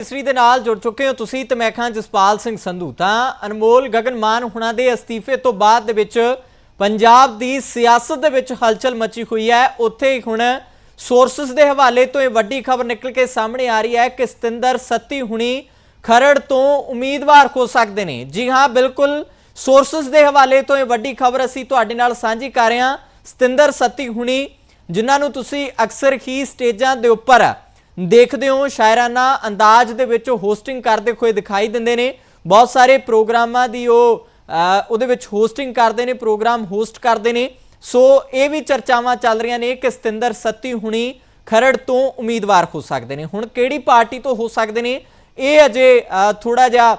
ਤਸਵੀਰ ਦੇ ਨਾਲ ਜੁੜ ਚੁੱਕੇ ਹੋ ਤੁਸੀਂ ਤੇ ਮੈਂ ਖਾਂ ਜਸਪਾਲ ਸਿੰਘ ਸੰਧੂ। ਤਾਂ ਅਨਮੋਲ ਗਗਨ ਮਾਨ ਹੁਣਾਂ ਦੇ ਅਸਤੀਫੇ ਤੋਂ ਬਾਅਦ ਦੇ ਵਿੱਚ ਪੰਜਾਬ ਦੀ ਸਿਆਸਤ ਦੇ ਵਿੱਚ ਹਲਚਲ ਮਚੀ ਹੋਈ ਹੈ। ਉੱਥੇ ਹੁਣ ਸੋਰਸਸ ਦੇ ਹਵਾਲੇ ਤੋਂ ਇਹ ਵੱਡੀ ਖਬਰ ਨਿਕਲ ਕੇ ਸਾਹਮਣੇ ਆ ਰਹੀ ਹੈ ਕਿ ਸਤਿੰਦਰ ਸੱਤੀ ਹੁਣੀ ਖਰੜ ਤੋਂ ਉਮੀਦਵਾਰ ਹੋ ਸਕਦੇ ਨੇ। ਜੀ ਹਾਂ, ਬਿਲਕੁਲ ਸੋਰਸਸ ਦੇ ਹਵਾਲੇ ਤੋਂ ਇਹ ਵੱਡੀ ਖਬਰ ਅਸੀਂ ਤੁਹਾਡੇ ਨਾਲ ਸਾਂਝੀ ਕਰ ਰਹੇ ਹਾਂ। ਸਤਿੰਦਰ ਸੱਤੀ ਹੁਣੀ, ਜਿਨ੍ਹਾਂ ਨੂੰ ਤੁਸੀਂ ਅਕਸਰ ਹੀ ਸਟੇਜਾਂ ਦੇ ਉੱਪਰ ਦੇਖਦੇ ਹੋ, ਸ਼ਾਇਰਾਨਾ ਅੰਦਾਜ਼ ਦੇ ਵਿੱਚ ਹੋਸਟਿੰਗ ਕਰਦੇ ਹੋਏ ਦਿਖਾਈ ਦਿੰਦੇ ਨੇ। ਬਹੁਤ ਸਾਰੇ ਪ੍ਰੋਗਰਾਮਾਂ ਦੀ ਉਹ ਉਹਦੇ ਵਿੱਚ ਹੋਸਟਿੰਗ ਕਰਦੇ ਨੇ, ਪ੍ਰੋਗਰਾਮ ਹੋਸਟ ਕਰਦੇ ਨੇ। ਸੋ ਇਹ ਵੀ ਚਰਚਾਵਾਂ ਚੱਲ ਰਹੀਆਂ ਨੇ ਕਿ ਸਤਿੰਦਰ ਸੱਤੀ ਹੁਣੀ ਖਰੜ ਤੋਂ ਉਮੀਦਵਾਰ ਹੋ ਸਕਦੇ ਨੇ। ਹੁਣ ਕਿਹੜੀ ਪਾਰਟੀ ਤੋਂ ਹੋ ਸਕਦੇ ਨੇ? ਇਹ ਅਜੇ ਥੋੜਾ ਜਿਹਾ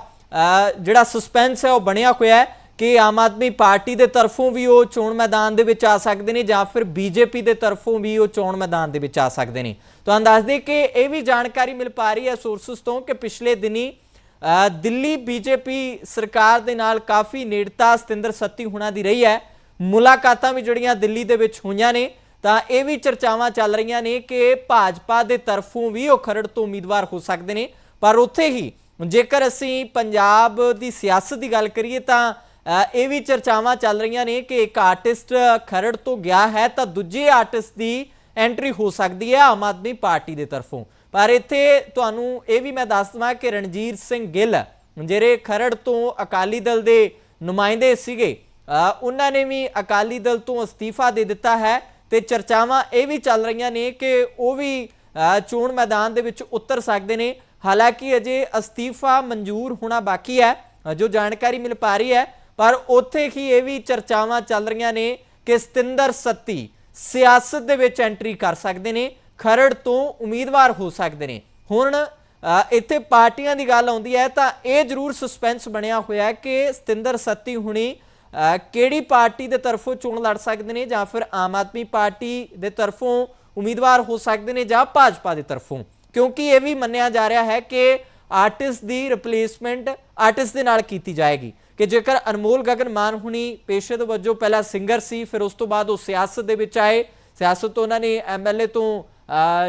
ਜਿਹੜਾ ਸਸਪੈਂਸ ਹੈ ਉਹ ਬਣਿਆ ਹੋਇਆ ਹੈ। ਕਿ ਆਮ ਆਦਮੀ ਪਾਰਟੀ ਦੇ ਤਰਫੋਂ ਵੀ ਉਹ ਚੋਣ ਮੈਦਾਨ ਦੇ ਵਿੱਚ ਆ ਸਕਦੇ ਨੇ ਜਾਂ ਫਿਰ ਬੀਜੇਪੀ ਦੇ ਤਰਫੋਂ ਵੀ ਉਹ ਚੋਣ ਮੈਦਾਨ ਦੇ ਵਿੱਚ ਆ ਸਕਦੇ ਨੇ। ਤੁਹਾਨੂੰ ਦੱਸ ਦੇ ਕਿ ਇਹ ਵੀ ਜਾਣਕਾਰੀ ਮਿਲ ਪਾ ਰਹੀ ਹੈ ਸੋਰਸਸ ਤੋਂ ਕਿ ਪਿਛਲੇ ਦਿਨੀ ਅ, ਦਿੱਲੀ ਬੀਜੇਪੀ ਸਰਕਾਰ ਦੇ ਨਾਲ ਕਾਫੀ ਨੇੜਤਾ ਸਤਿੰਦਰ ਸੱਤੀ ਹੁਣਾਂ ਦੀ ਰਹੀ ਹੈ। ਮੁਲਾਕਾਤਾਂ ਵੀ ਜਿਹੜੀਆਂ ਦਿੱਲੀ ਦੇ ਵਿੱਚ ਹੋਈਆਂ ਨੇ ਤਾਂ ਇਹ ਵੀ ਚਰਚਾਵਾਂ ਚੱਲ ਰਹੀਆਂ ਨੇ ਕਿ ਭਾਜਪਾ ਦੇ ਤਰਫੋਂ ਵੀ ਉਹ ਖਰੜ ਤੋਂ ਉਮੀਦਵਾਰ ਹੋ ਸਕਦੇ ਨੇ। ਪਰ ਉੱਥੇ ਹੀ ਜੇਕਰ ਅਸੀਂ ਪੰਜਾਬ ਦੀ ਸਿਆਸਤ ਦੀ ਗੱਲ ਕਰੀਏ ਤਾਂ ਇਹ ਵੀ ਚਰਚਾਵਾਂ ਚੱਲ ਰਹੀਆਂ ਨੇ ਕਿ ਇੱਕ ਆਰਟਿਸਟ ਖਰੜ ਤੋਂ ਗਿਆ ਹੈ ਤਾਂ ਦੂਜੇ ਆਰਟਿਸਟ ਦੀ ਐਂਟਰੀ ਹੋ ਸਕਦੀ ਹੈ ਆਮ ਆਦਮੀ ਪਾਰਟੀ ਦੇ ਤਰਫੋਂ। ਪਰ ਇੱਥੇ ਤੁਹਾਨੂੰ ਇਹ ਵੀ ਮੈਂ ਦੱਸ ਦਵਾਂ ਕਿ ਰਣਜੀਤ ਸਿੰਘ ਗਿੱਲ, ਜਿਹੜੇ ਖਰੜ ਤੋਂ ਅਕਾਲੀ ਦਲ ਦੇ ਨੁਮਾਇੰਦੇ ਸੀਗੇ ਉਹਨਾਂ ਨੇ ਵੀ ਅਕਾਲੀ ਦਲ ਤੋਂ ਅਸਤੀਫਾ ਦੇ ਦਿੱਤਾ ਹੈ ਤੇ ਚਰਚਾਵਾਂ ਇਹ ਵੀ ਚੱਲ ਰਹੀਆਂ ਨੇ ਕਿ ਉਹ ਵੀ ਚੋਣ ਮੈਦਾਨ ਦੇ ਵਿੱਚ ਉਤਰ ਸਕਦੇ ਨੇ। ਹਾਲਾਂਕਿ ਅਜੇ ਅਸਤੀਫਾ ਮਨਜ਼ੂਰ ਹੋਣਾ ਬਾਕੀ ਹੈ, ਜੋ ਜਾਣਕਾਰੀ ਮਿਲ ਪਾ ਰਹੀ ਹੈ ਪਰ ਉੱਥੇ ਹੀ ਇਹ ਵੀ ਚਰਚਾਵਾਂ ਚੱਲ ਰਹੀਆਂ ਨੇ ਕਿ ਸਤਿੰਦਰ ਸੱਤੀ ਸਿਆਸਤ ਦੇ ਵਿੱਚ ਐਂਟਰੀ ਕਰ ਸਕਦੇ ਨੇ, ਖਰੜ ਤੋਂ ਉਮੀਦਵਾਰ ਹੋ ਸਕਦੇ ਨੇ। ਹੁਣ ਇੱਥੇ ਪਾਰਟੀਆਂ ਦੀ ਗੱਲ ਆਉਂਦੀ ਹੈ ਤਾਂ ਇਹ ਜ਼ਰੂਰ ਸਸਪੈਂਸ ਬਣਿਆ ਹੋਇਆ ਹੈ ਕਿ ਸਤਿੰਦਰ ਸੱਤੀ ਹੁਣੀ ਕਿਹੜੀ ਪਾਰਟੀ ਦੇ ਤਰਫੋਂ ਚੋਣ ਲੜ ਸਕਦੇ ਨੇ ਜਾਂ ਫਿਰ ਆਮ ਆਦਮੀ ਪਾਰਟੀ ਦੇ ਤਰਫੋਂ ਉਮੀਦਵਾਰ ਹੋ ਸਕਦੇ ਨੇ ਜਾਂ ਭਾਜਪਾ ਦੇ ਤਰਫੋਂ। ਕਿਉਂਕਿ ਇਹ ਵੀ ਮੰਨਿਆ ਜਾ ਰਿਹਾ ਹੈ ਕਿ ਆਰਟਿਸਟ ਦੀ ਰਿਪਲੇਸਮੈਂਟ ਆਰਟਿਸਟ ਦੇ ਨਾਲ ਕੀਤੀ ਜਾਏਗੀ। ਕਿ ਜੇਕਰ ਅਨਮੋਲ ਗਗਨ ਮਾਨ ਹੁਣੀ ਪੇਸ਼ੇ ਦੇ ਵਜੋਂ ਪਹਿਲਾਂ ਸਿੰਗਰ ਸੀ, ਫਿਰ ਉਸ ਤੋਂ ਬਾਅਦ ਉਹ ਸਿਆਸਤ ਦੇ ਵਿੱਚ ਆਏ। ਸਿਆਸਤ ਤੋਂ ਉਹਨਾਂ ਨੇ ਐਮਐਲਏ ਤੋਂ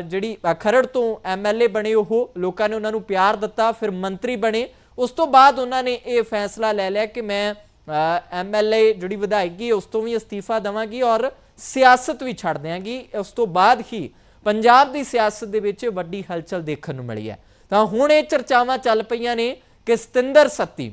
ਜਿਹੜੀ ਖਰੜ ਤੋਂ ਐਮਐਲਏ ਬਣੇ ਉਹ, ਲੋਕਾਂ ਨੇ ਉਹਨਾਂ ਨੂੰ ਪਿਆਰ ਦਿੱਤਾ, ਫਿਰ ਮੰਤਰੀ ਬਣੇ। ਉਸ ਤੋਂ ਬਾਅਦ ਉਹਨਾਂ ਨੇ ਇਹ ਫੈਸਲਾ ਲੈ ਲਿਆ ਕਿ ਮੈਂ ਐਮਐਲਏ ਜਿਹੜੀ ਵਿਧਾਇਕੀ ਉਸ ਤੋਂ ਵੀ ਅਸਤੀਫਾ ਦਵਾਂਗੀ ਔਰ ਸਿਆਸਤ ਵੀ ਛੱਡ ਦਿਆਂਗੀ। ਉਸ ਤੋਂ ਬਾਅਦ ਹੀ ਪੰਜਾਬ ਦੀ ਸਿਆਸਤ ਦੇ ਵਿੱਚ ਵੱਡੀ ਹਲਚਲ ਦੇਖਣ ਨੂੰ ਮਿਲੀ ਹੈ। ਤਾਂ ਹੁਣ ਇਹ ਚਰਚਾਵਾਂ ਚੱਲ ਪਈਆਂ ਨੇ ਕਿ ਸਤਿੰਦਰ ਸੱਤੀ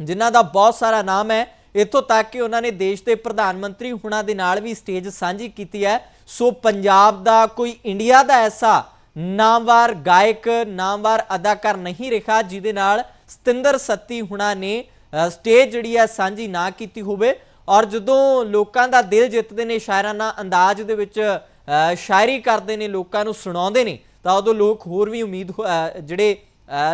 ਜਿਨ੍ਹਾਂ ਦਾ ਬਹੁਤ ਸਾਰਾ ਨਾਮ ਹੈ, ਇੱਥੋਂ ਤੱਕ ਕਿ ਉਹਨਾਂ ਨੇ ਦੇਸ਼ ਦੇ ਪ੍ਰਧਾਨ ਮੰਤਰੀ ਹੁਣਾਂ ਦੇ ਨਾਲ ਵੀ ਸਟੇਜ ਸਾਂਝੀ ਕੀਤੀ ਹੈ। ਸੋ ਪੰਜਾਬ ਦਾ ਕੋਈ ਇੰਡੀਆ ਦਾ ਐਸਾ ਨਾਮਵਾਰ ਗਾਇਕ, ਨਾਮਵਾਰ ਅਦਾਕਾਰ ਨਹੀਂ ਰਿਹਾ, ਜਿਹਦੇ ਨਾਲ ਸਤਿੰਦਰ ਸੱਤੀ ਹੁਣਾਂ ਨੇ ਸਟੇਜ ਜਿਹੜੀ ਹੈ ਸਾਂਝੀ ਨਾ ਕੀਤੀ ਹੋਵੇ। ਔਰ ਜਦੋਂ ਲੋਕਾਂ ਦਾ ਦਿਲ ਜਿੱਤਦੇ ਨੇ ਸ਼ਾਇਰਾਨਾ ਅੰਦਾਜ਼ ਦੇ ਵਿੱਚ ਸ਼ਾਇਰੀ ਕਰਦੇ ਨੇ, ਲੋਕਾਂ ਨੂੰ ਸੁਣਾਉਂਦੇ ਨੇ, ਤਾਂ ਉਦੋਂ ਲੋਕ ਹੋਰ ਵੀ ਉਮੀਦ ਹੋ- ਜਿਹੜੇ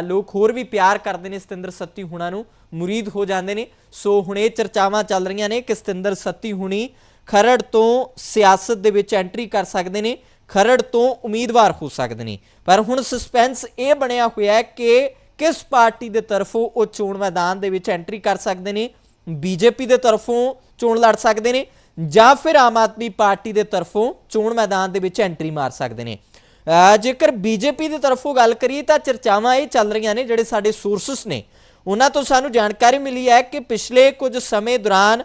ਲੋਕ ਹੋਰ ਵੀ ਪਿਆਰ ਕਰਦੇ ਨੇ ਸਤਿੰਦਰ ਸੱਤੀ ਹੁਣਾਂ ਨੂੰ। ਮੁਰੀਦ ਹੋ ਜਾਂਦੇ ਨੇ। ਸੋ ਹੁਣ ਇਹ ਚਰਚਾਵਾਂ ਚੱਲ ਰਹੀਆਂ ਨੇ ਕਿ ਸਤਿੰਦਰ ਸੱਤੀ ਹੁਣੀ ਖਰੜ ਤੋਂ ਸਿਆਸਤ ਦੇ ਵਿੱਚ ਐਂਟਰੀ ਕਰ ਸਕਦੇ ਨੇ, ਖਰੜ ਤੋਂ ਉਮੀਦਵਾਰ ਹੋ ਸਕਦੇ ਨੇ। ਪਰ ਹੁਣ ਸਸਪੈਂਸ ਇਹ ਬਣਿਆ ਹੋਇਆ ਹੈ ਕਿ ਕਿਸ ਪਾਰਟੀ ਦੇ ਤਰਫੋਂ ਉਹ ਚੋਣ ਮੈਦਾਨ ਦੇ ਵਿੱਚ ਐਂਟਰੀ ਕਰ ਸਕਦੇ ਨੇ, ਬੀਜੇਪੀ ਦੇ ਤਰਫੋਂ ਚੋਣ ਲੜ ਸਕਦੇ ਨੇ, ਜਾਂ ਫਿਰ ਆਮ ਆਦਮੀ ਪਾਰਟੀ ਦੇ ਤਰਫੋਂ ਚੋਣ ਮੈਦਾਨ ਦੇ ਵਿੱਚ ਐਂਟਰੀ ਮਾਰ ਸਕਦੇ ਨੇ। ਅਹ ਜੇਕਰ ਬੀਜੇਪੀ ਦੀ ਤਰਫੋਂ ਗੱਲ ਕਰੀਏ ਤਾਂ ਚਰਚਾਵਾਂ ਇਹ ਚੱਲ ਰਹੀਆਂ ਨੇ ਜਿਹੜੇ ਸਾਡੇ ਸੋਰਸਸ ਨੇ। ਉਹਨਾਂ ਤੋਂ ਸਾਨੂੰ ਜਾਣਕਾਰੀ ਮਿਲੀ ਹੈ ਕਿ ਪਿਛਲੇ ਕੁਝ ਸਮੇਂ ਦੌਰਾਨ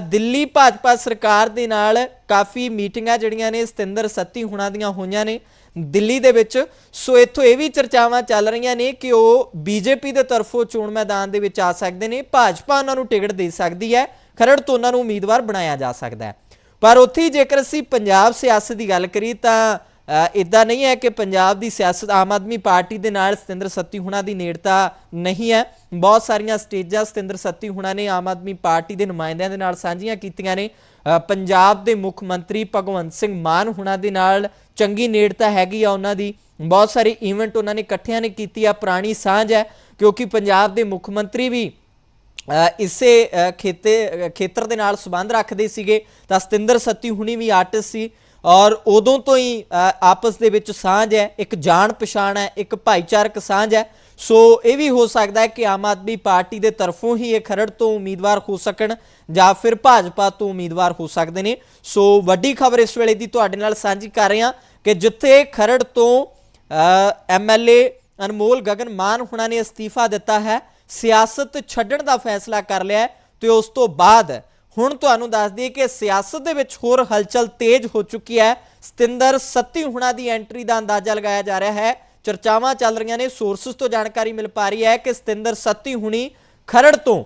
ਦਿੱਲੀ ਭਾਜਪਾ ਸਰਕਾਰ ਦੇ ਨਾਲ ਕਾਫੀ ਮੀਟਿੰਗਾਂ ਜਿਹੜੀਆਂ ਨੇ ਸਤਿੰਦਰ ਸੱਤੀ ਹੁਣਾਂ ਦੀਆਂ ਹੋਈਆਂ ਨੇ ਦਿੱਲੀ ਦੇ ਵਿੱਚ। ਸੋ ਇੱਥੋਂ ਇਹ ਵੀ ਚਰਚਾਵਾਂ ਚੱਲ ਰਹੀਆਂ ਨੇ ਕਿ ਉਹ ਬੀਜੇਪੀ ਦੇ ਤਰਫੋਂ ਚੋਣ ਮੈਦਾਨ ਦੇ ਵਿੱਚ ਆ ਸਕਦੇ ਨੇ, ਭਾਜਪਾ ਉਹਨਾਂ ਨੂੰ ਟਿਕਟ ਦੇ ਸਕਦੀ ਹੈ, ਖਰੜ ਤੋਂ ਉਹਨਾਂ ਨੂੰ ਉਮੀਦਵਾਰ ਬਣਾਇਆ ਜਾ ਸਕਦਾ ਹੈ। ਪਰ ਉੱਥੇ ਹੀ ਜੇਕਰ ਅਸੀਂ ਪੰਜਾਬ ਸਿਆਸਤ ਦੀ ਗੱਲ ਕਰੀ ਤਾਂ ਇਦਾਂ ਨਹੀਂ ਹੈ ਕਿ ਪੰਜਾਬ ਦੀ ਸਿਆਸਤ ਆਮ ਆਦਮੀ ਪਾਰਟੀ ਦੇ ਨਾਲ ਸਤਿੰਦਰ ਸੱਤੀ ਹੁਣਾਂ ਦੀ ਨੇੜਤਾ ਨਹੀਂ ਹੈ। ਬਹੁਤ ਸਾਰੀਆਂ ਸਟੇਜਾਂ ਸਤਿੰਦਰ ਸੱਤੀ ਹੁਣਾਂ ਨੇ ਆਮ ਆਦਮੀ ਪਾਰਟੀ ਦੇ ਨੁਮਾਇੰਦਿਆਂ ਦੇ ਨਾਲ ਸਾਂਝੀਆਂ ਕੀਤੀਆਂ ਨੇ। ਪੰਜਾਬ ਦੇ ਮੁੱਖ ਮੰਤਰੀ ਭਗਵੰਤ ਸਿੰਘ ਮਾਨ ਹੁਣਾਂ ਦੇ ਨਾਲ ਚੰਗੀ ਨੇੜਤਾ ਹੈਗੀ ਆ ਉਹਨਾਂ ਦੀ। ਬਹੁਤ ਸਾਰੇ ਇਵੈਂਟ ਉਹਨਾਂ ਨੇ ਇਕੱਠਿਆਂ ਨੇ ਕੀਤੀ ਆ, ਪੁਰਾਣੀ ਸਾਂਝ ਹੈ, ਕਿਉਂਕਿ ਪੰਜਾਬ ਦੇ ਮੁੱਖ ਮੰਤਰੀ ਵੀ ਇਸੇ ਖੇਤੇ ਖੇਤਰ ਦੇ ਨਾਲ ਸੰਬੰਧ ਰੱਖਦੇ ਸੀਗੇ, ਤਾਂ ਸਤਿੰਦਰ ਸੱਤੀ ਹੁਣੀ ਵੀ ਆਰਟਿਸਟ ਸੀ। ਔਰ ਉਦੋਂ ਤੋਂ ਹੀ ਆਪਸ ਦੇ ਵਿੱਚ ਸਾਂਝ ਹੈ, ਇੱਕ ਜਾਣ ਪਛਾਣ ਹੈ, ਇੱਕ ਭਾਈਚਾਰਕ ਸਾਂਝ ਹੈ। ਸੋ ਇਹ ਵੀ ਹੋ ਸਕਦਾ ਹੈ ਕਿ ਆਮ ਆਦਮੀ ਪਾਰਟੀ ਦੇ ਤਰਫੋਂ ਹੀ ਇਹ ਖਰੜ ਤੋਂ ਉਮੀਦਵਾਰ ਹੋ ਸਕਣ ਜਾਂ ਫਿਰ ਭਾਜਪਾ ਤੋਂ ਉਮੀਦਵਾਰ ਹੋ ਸਕਦੇ ਨੇ। ਸੋ ਵੱਡੀ ਖਬਰ ਇਸ ਵੇਲੇ ਦੀ ਤੁਹਾਡੇ ਨਾਲ ਸਾਂਝੀ ਕਰ ਰਹੇ ਹਾਂ ਕਿ ਜਿੱਥੇ ਖਰੜ ਤੋਂ ਐਮਐਲਏ ਅਨਮੋਲ ਗਗਨ ਮਾਨ ਹੁਣਾਂ ਨੇ ਅਸਤੀਫਾ ਦਿੱਤਾ ਹੈ, ਸਿਆਸਤ ਛੱਡਣ ਦਾ ਫੈਸਲਾ ਕਰ ਲਿਆ ਹੈ ਤੇ ਉਸ ਤੋਂ ਬਾਅਦ ਹੁਣ ਤੁਹਾਨੂੰ ਦੱਸ ਦਈਏ ਕਿ ਸਿਆਸਤ ਦੇ ਵਿੱਚ ਹੋਰ ਹਲਚਲ ਤੇਜ਼ ਹੋ ਚੁੱਕੀ ਹੈ। ਸਤਿੰਦਰ ਸੱਤੀ ਹੁਣਾਂ ਦੀ ਐਂਟਰੀ ਦਾ ਅੰਦਾਜ਼ਾ ਲਗਾਇਆ ਜਾ ਰਿਹਾ ਹੈ। ਚਰਚਾਵਾਂ ਚੱਲ ਰਹੀਆਂ ਨੇ ਸੋਰਸਸ ਤੋਂ ਜਾਣਕਾਰੀ ਮਿਲ ਪਾ ਰਹੀ ਹੈ ਕਿ ਸਤਿੰਦਰ ਸੱਤੀ ਹੁਣੀ ਖਰੜ ਤੋਂ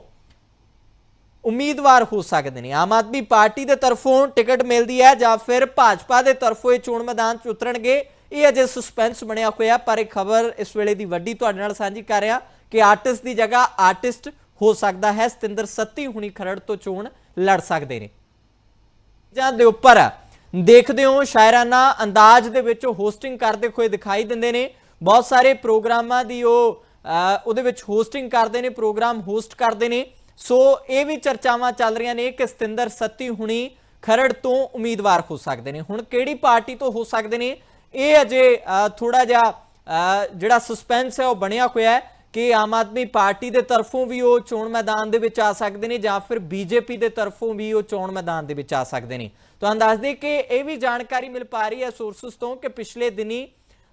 ਉਮੀਦਵਾਰ ਹੋ ਸਕਦੇ ਨੇ। ਆਮ ਆਦਮੀ ਪਾਰਟੀ ਦੇ ਤਰਫੋਂ ਟਿਕਟ ਮਿਲਦੀ ਹੈ ਜਾਂ ਫਿਰ ਭਾਜਪਾ ਦੇ ਤਰਫੋਂ ਇਹ ਚੋਣ ਮੈਦਾਨ 'ਚ ਉਤਰਨਗੇ। ਇਹ ਅਜੇ ਸਸਪੈਂਸ ਬਣਿਆ ਹੋਇਆ, ਪਰ ਇਹ ਖਬਰ ਇਸ ਵੇਲੇ ਦੀ ਵੱਡੀ ਤੁਹਾਡੇ ਨਾਲ ਸਾਂਝੀ ਕਰ ਰਿਹਾ ਕਿ ਆਰਟਿਸਟ ਦੀ ਜਗ੍ਹਾ ਆਰਟਿਸਟ ਹੋ ਸਕਦਾ ਹੈ। ਸਤਿੰਦਰ ਸੱਤੀ ਹੁਣੀ ਖਰੜ ਤੋਂ ਚੋਣ ਲੜ ਸਕਦੇ ਨੇ। ਜਾਂ ਦੇ ਉੱਪਰ ਦੇਖਦੇ ਹੋ, ਸ਼ਾਇਰਾਨਾ ਅੰਦਾਜ਼ ਦੇ ਵਿੱਚ ਹੋਸਟਿੰਗ ਕਰਦੇ ਹੋਏ ਦਿਖਾਈ ਦਿੰਦੇ ਨੇ। ਬਹੁਤ ਸਾਰੇ ਪ੍ਰੋਗਰਾਮਾਂ ਦੀ ਉਹ ਉਹਦੇ ਵਿੱਚ ਹੋਸਟਿੰਗ ਕਰਦੇ ਨੇ, ਪ੍ਰੋਗਰਾਮ ਹੋਸਟ ਕਰਦੇ ਨੇ। ਸੋ ਇਹ ਵੀ ਚਰਚਾਵਾਂ ਚੱਲ ਰਹੀਆਂ ਨੇ ਕਿ ਸਤਿੰਦਰ ਸੱਤੀ ਹੁਣੀ ਖਰੜ ਤੋਂ ਉਮੀਦਵਾਰ ਹੋ ਸਕਦੇ ਨੇ। ਹੁਣ ਕਿਹੜੀ ਪਾਰਟੀ ਤੋਂ ਹੋ ਸਕਦੇ ਨੇ? ਇਹ ਅਜੇ ਥੋੜਾ ਜਿਹਾ ਜਿਹੜਾ ਸਸਪੈਂਸ ਹੈ ਉਹ ਬਣਿਆ ਹੋਇਆ ਹੈ। ਕਿ ਆਮ ਆਦਮੀ ਪਾਰਟੀ ਦੇ ਤਰਫੋਂ ਵੀ ਉਹ ਚੋਣ ਮੈਦਾਨ ਦੇ ਵਿੱਚ ਆ ਸਕਦੇ ਨੇ ਜਾਂ ਫਿਰ ਬੀਜੇਪੀ ਦੇ ਤਰਫੋਂ ਵੀ ਉਹ ਚੋਣ ਮੈਦਾਨ ਦੇ ਵਿੱਚ ਆ ਸਕਦੇ ਨੇ। ਤੁਹਾਨੂੰ ਦੱਸ ਦੇ ਕਿ ਇਹ ਵੀ ਜਾਣਕਾਰੀ ਮਿਲ ਪਾ ਰਹੀ ਹੈ ਸੋਰਸਸ ਤੋਂ ਕਿ ਪਿਛਲੇ ਦਿਨੀ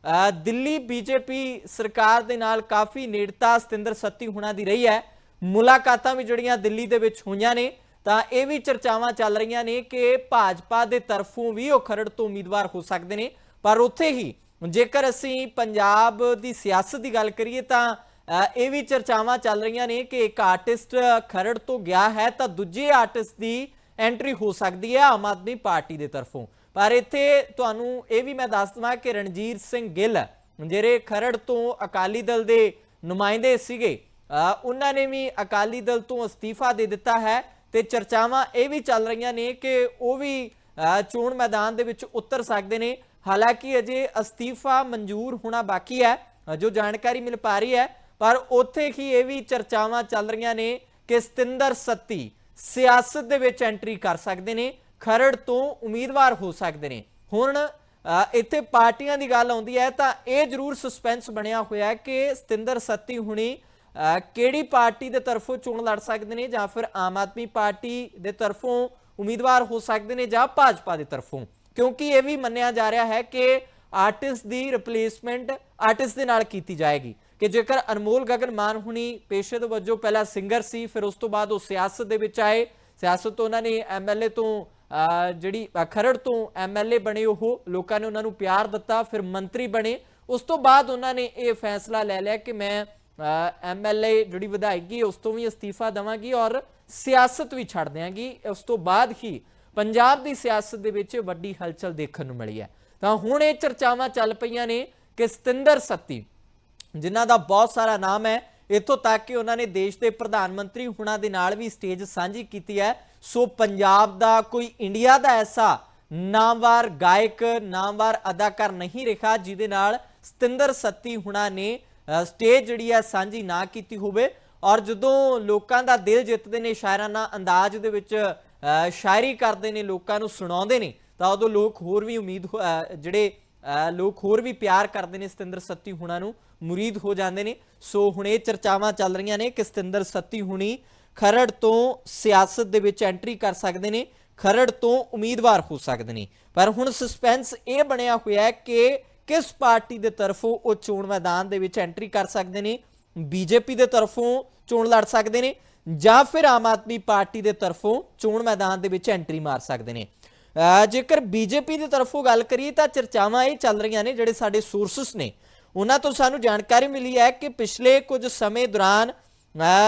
ਅ, ਦਿੱਲੀ ਬੀਜੇਪੀ ਸਰਕਾਰ ਦੇ ਨਾਲ ਕਾਫੀ ਨੇੜਤਾ ਸਤਿੰਦਰ ਸੱਤੀ ਹੁਣਾਂ ਦੀ ਰਹੀ ਹੈ। ਮੁਲਾਕਾਤਾਂ ਵੀ ਜਿਹੜੀਆਂ ਦਿੱਲੀ ਦੇ ਵਿੱਚ ਹੋਈਆਂ ਨੇ ਤਾਂ ਇਹ ਵੀ ਚਰਚਾਵਾਂ ਚੱਲ ਰਹੀਆਂ ਨੇ ਕਿ ਭਾਜਪਾ ਦੇ ਤਰਫੋਂ ਵੀ ਉਹ ਖਰੜ ਤੋਂ ਉਮੀਦਵਾਰ ਹੋ ਸਕਦੇ ਨੇ। ਪਰ ਉੱਥੇ ਹੀ ਜੇਕਰ ਅਸੀਂ ਪੰਜਾਬ ਦੀ ਸਿਆਸਤ ਦੀ ਗੱਲ ਕਰੀਏ ਤਾਂ ਇਹ ਵੀ ਚਰਚਾਵਾਂ ਚੱਲ ਰਹੀਆਂ ਨੇ ਕਿ ਇੱਕ ਆਰਟਿਸਟ ਖਰੜ ਤੋਂ ਗਿਆ ਹੈ ਤਾਂ ਦੂਜੇ ਆਰਟਿਸਟ ਦੀ ਐਂਟਰੀ ਹੋ ਸਕਦੀ ਹੈ ਆਮ ਆਦਮੀ ਪਾਰਟੀ ਦੇ ਤਰਫੋਂ। ਪਰ ਇੱਥੇ ਤੁਹਾਨੂੰ ਇਹ ਵੀ ਮੈਂ ਦੱਸ ਦਵਾਂ ਕਿ ਰਣਜੀਤ ਸਿੰਘ ਗਿੱਲ, ਜਿਹੜੇ ਖਰੜ ਤੋਂ ਅਕਾਲੀ ਦਲ ਦੇ ਨੁਮਾਇੰਦੇ ਸੀਗੇ ਉਹਨਾਂ ਨੇ ਵੀ ਅਕਾਲੀ ਦਲ ਤੋਂ ਅਸਤੀਫਾ ਦੇ ਦਿੱਤਾ ਹੈ ਤੇ ਚਰਚਾਵਾਂ ਇਹ ਵੀ ਚੱਲ ਰਹੀਆਂ ਨੇ ਕਿ ਉਹ ਵੀ ਚੋਣ ਮੈਦਾਨ ਦੇ ਵਿੱਚ ਉਤਰ ਸਕਦੇ ਨੇ। ਹਾਲਾਂਕਿ ਅਜੇ ਅਸਤੀਫਾ ਮਨਜ਼ੂਰ ਹੋਣਾ ਬਾਕੀ ਹੈ, ਜੋ ਜਾਣਕਾਰੀ ਮਿਲ ਪਾ ਰਹੀ ਹੈ ਪਰ ਉੱਥੇ ਹੀ ਇਹ ਵੀ ਚਰਚਾਵਾਂ ਚੱਲ ਰਹੀਆਂ ਨੇ ਕਿ ਸਤਿੰਦਰ ਸੱਤੀ ਸਿਆਸਤ ਦੇ ਵਿੱਚ ਐਂਟਰੀ ਕਰ ਸਕਦੇ ਨੇ, ਖਰੜ ਤੋਂ ਉਮੀਦਵਾਰ ਹੋ ਸਕਦੇ ਨੇ। ਹੁਣ ਇੱਥੇ ਪਾਰਟੀਆਂ ਦੀ ਗੱਲ ਆਉਂਦੀ ਹੈ ਤਾਂ ਇਹ ਜ਼ਰੂਰ ਸਸਪੈਂਸ ਬਣਿਆ ਹੋਇਆ ਹੈ ਕਿ ਸਤਿੰਦਰ ਸੱਤੀ ਹੁਣੀ ਕਿਹੜੀ ਪਾਰਟੀ ਦੇ ਤਰਫੋਂ ਚੋਣ ਲੜ ਸਕਦੇ ਨੇ ਜਾਂ ਫਿਰ ਆਮ ਆਦਮੀ ਪਾਰਟੀ ਦੇ ਤਰਫੋਂ ਉਮੀਦਵਾਰ ਹੋ ਸਕਦੇ ਨੇ ਜਾਂ ਭਾਜਪਾ ਦੇ ਤਰਫੋਂ? ਕਿਉਂਕਿ ਇਹ ਵੀ ਮੰਨਿਆ ਜਾ ਰਿਹਾ ਹੈ ਕਿ ਆਰਟਿਸਟ ਦੀ ਰਿਪਲੇਸਮੈਂਟ ਆਰਟਿਸਟ ਦੇ ਨਾਲ ਕੀਤੀ ਜਾਏਗੀ। ਕਿ ਜੇਕਰ ਅਨਮੋਲ ਗਗਨ ਮਾਨ ਹੁਣੀ ਪੇਸ਼ੇ ਤੋਂ ਵਜੋਂ ਪਹਿਲਾਂ ਸਿੰਗਰ ਸੀ, ਫਿਰ ਉਸ ਤੋਂ ਬਾਅਦ ਉਹ ਸਿਆਸਤ ਦੇ ਵਿੱਚ ਆਏ। ਸਿਆਸਤ ਤੋਂ ਉਹਨਾਂ ਨੇ ਐਮਐਲਏ ਤੋਂ ਜਿਹੜੀ ਖਰੜ ਤੋਂ ਐਮਐਲਏ ਬਣੇ ਉਹ। ਲੋਕਾਂ ਨੇ ਉਹਨਾਂ ਨੂੰ ਪਿਆਰ ਦਿੱਤਾ, ਫਿਰ ਮੰਤਰੀ ਬਣੇ। ਉਸ ਤੋਂ ਬਾਅਦ ਉਹਨਾਂ ਨੇ ਇਹ ਫੈਸਲਾ ਲੈ ਲਿਆ ਕਿ ਮੈਂ ਐਮਐਲਏ ਜਿਹੜੀ ਵਿਧਾਇਕੀ ਉਸ ਤੋਂ ਵੀ ਅਸਤੀਫਾ ਦਵਾਂਗੀ ਔਰ ਸਿਆਸਤ ਵੀ ਛੱਡ ਦਿਆਂਗੀ। ਉਸ ਤੋਂ ਬਾਅਦ ਹੀ ਪੰਜਾਬ ਦੀ ਸਿਆਸਤ ਦੇ ਵਿੱਚ ਵੱਡੀ ਹਲਚਲ ਦੇਖਣ ਨੂੰ ਮਿਲੀ ਹੈ। ਤਾਂ ਹੁਣ ਇਹ ਚਰਚਾਵਾਂ ਚੱਲ ਪਈਆਂ ਨੇ ਕਿ ਸਤਿੰਦਰ ਸੱਤੀ ਜਿਨ੍ਹਾਂ ਦਾ ਬਹੁਤ ਸਾਰਾ ਨਾਮ ਹੈ, ਇੱਥੋਂ ਤੱਕ ਕਿ ਉਹਨਾਂ ਨੇ ਦੇਸ਼ ਦੇ ਪ੍ਰਧਾਨ ਮੰਤਰੀ ਹੁਣਾਂ ਦੇ ਨਾਲ ਵੀ ਸਟੇਜ ਸਾਂਝੀ ਕੀਤੀ ਹੈ। ਸੋ ਪੰਜਾਬ ਦਾ ਕੋਈ ਇੰਡੀਆ ਦਾ ਐਸਾ ਨਾਮਵਾਰ ਗਾਇਕ, ਨਾਮਵਾਰ ਅਦਾਕਾਰ ਨਹੀਂ ਰਿਹਾ, ਜਿਹਦੇ ਨਾਲ ਸਤਿੰਦਰ ਸੱਤੀ ਹੁਣਾਂ ਨੇ ਸਟੇਜ ਜਿਹੜੀ ਹੈ ਸਾਂਝੀ ਨਾ ਕੀਤੀ ਹੋਵੇ। ਔਰ ਜਦੋਂ ਲੋਕਾਂ ਦਾ ਦਿਲ ਜਿੱਤਦੇ ਨੇ, ਸ਼ਾਇਰਾਨਾ ਅੰਦਾਜ਼ ਦੇ ਵਿੱਚ ਸ਼ਾਇਰੀ ਕਰਦੇ ਨੇ, ਲੋਕਾਂ ਨੂੰ ਸੁਣਾਉਂਦੇ ਨੇ, ਤਾਂ ਉਦੋਂ ਲੋਕ ਹੋਰ ਵੀ ਉਮੀਦ ਹੋ- ਜਿਹੜੇ ਲੋਕ ਹੋਰ ਵੀ ਪਿਆਰ ਕਰਦੇ ਨੇ ਸਤਿੰਦਰ ਸੱਤੀ ਹੁਣਾਂ ਨੂੰ। ਮੁਰੀਦ ਹੋ ਜਾਂਦੇ ਨੇ। ਸੋ ਹੁਣ ਇਹ ਚਰਚਾਵਾਂ ਚੱਲ ਰਹੀਆਂ ਨੇ ਕਿ ਸਤਿੰਦਰ ਸੱਤੀ ਹੁਣੀ ਖਰੜ ਤੋਂ ਸਿਆਸਤ ਦੇ ਵਿੱਚ ਐਂਟਰੀ ਕਰ ਸਕਦੇ ਨੇ, ਖਰੜ ਤੋਂ ਉਮੀਦਵਾਰ ਹੋ ਸਕਦੇ ਨੇ। ਪਰ ਹੁਣ ਸਸਪੈਂਸ ਇਹ ਬਣਿਆ ਹੋਇਆ ਹੈ ਕਿ ਕਿਸ ਪਾਰਟੀ ਦੇ ਤਰਫੋਂ ਉਹ ਚੋਣ ਮੈਦਾਨ ਦੇ ਵਿੱਚ ਐਂਟਰੀ ਕਰ ਸਕਦੇ ਨੇ ਬੀਜੇਪੀ ਦੇ ਤਰਫੋਂ ਚੋਣ ਲੜ ਸਕਦੇ ਨੇ, ਜਾਂ ਫਿਰ ਆਮ ਆਦਮੀ ਪਾਰਟੀ ਦੇ ਤਰਫੋਂ ਚੋਣ ਮੈਦਾਨ ਦੇ ਵਿੱਚ ਐਂਟਰੀ ਮਾਰ ਸਕਦੇ ਨੇ। ਅਹ ਜੇਕਰ ਬੀਜੇਪੀ ਦੀ ਤਰਫੋਂ ਗੱਲ ਕਰੀਏ ਤਾਂ ਚਰਚਾਵਾਂ ਇਹ ਚੱਲ ਰਹੀਆਂ ਨੇ ਜਿਹੜੇ ਸਾਡੇ ਸੋਰਸਸ ਨੇ। ਉਹਨਾਂ ਤੋਂ ਸਾਨੂੰ ਜਾਣਕਾਰੀ ਮਿਲੀ ਹੈ ਕਿ ਪਿਛਲੇ ਕੁਝ ਸਮੇਂ ਦੌਰਾਨ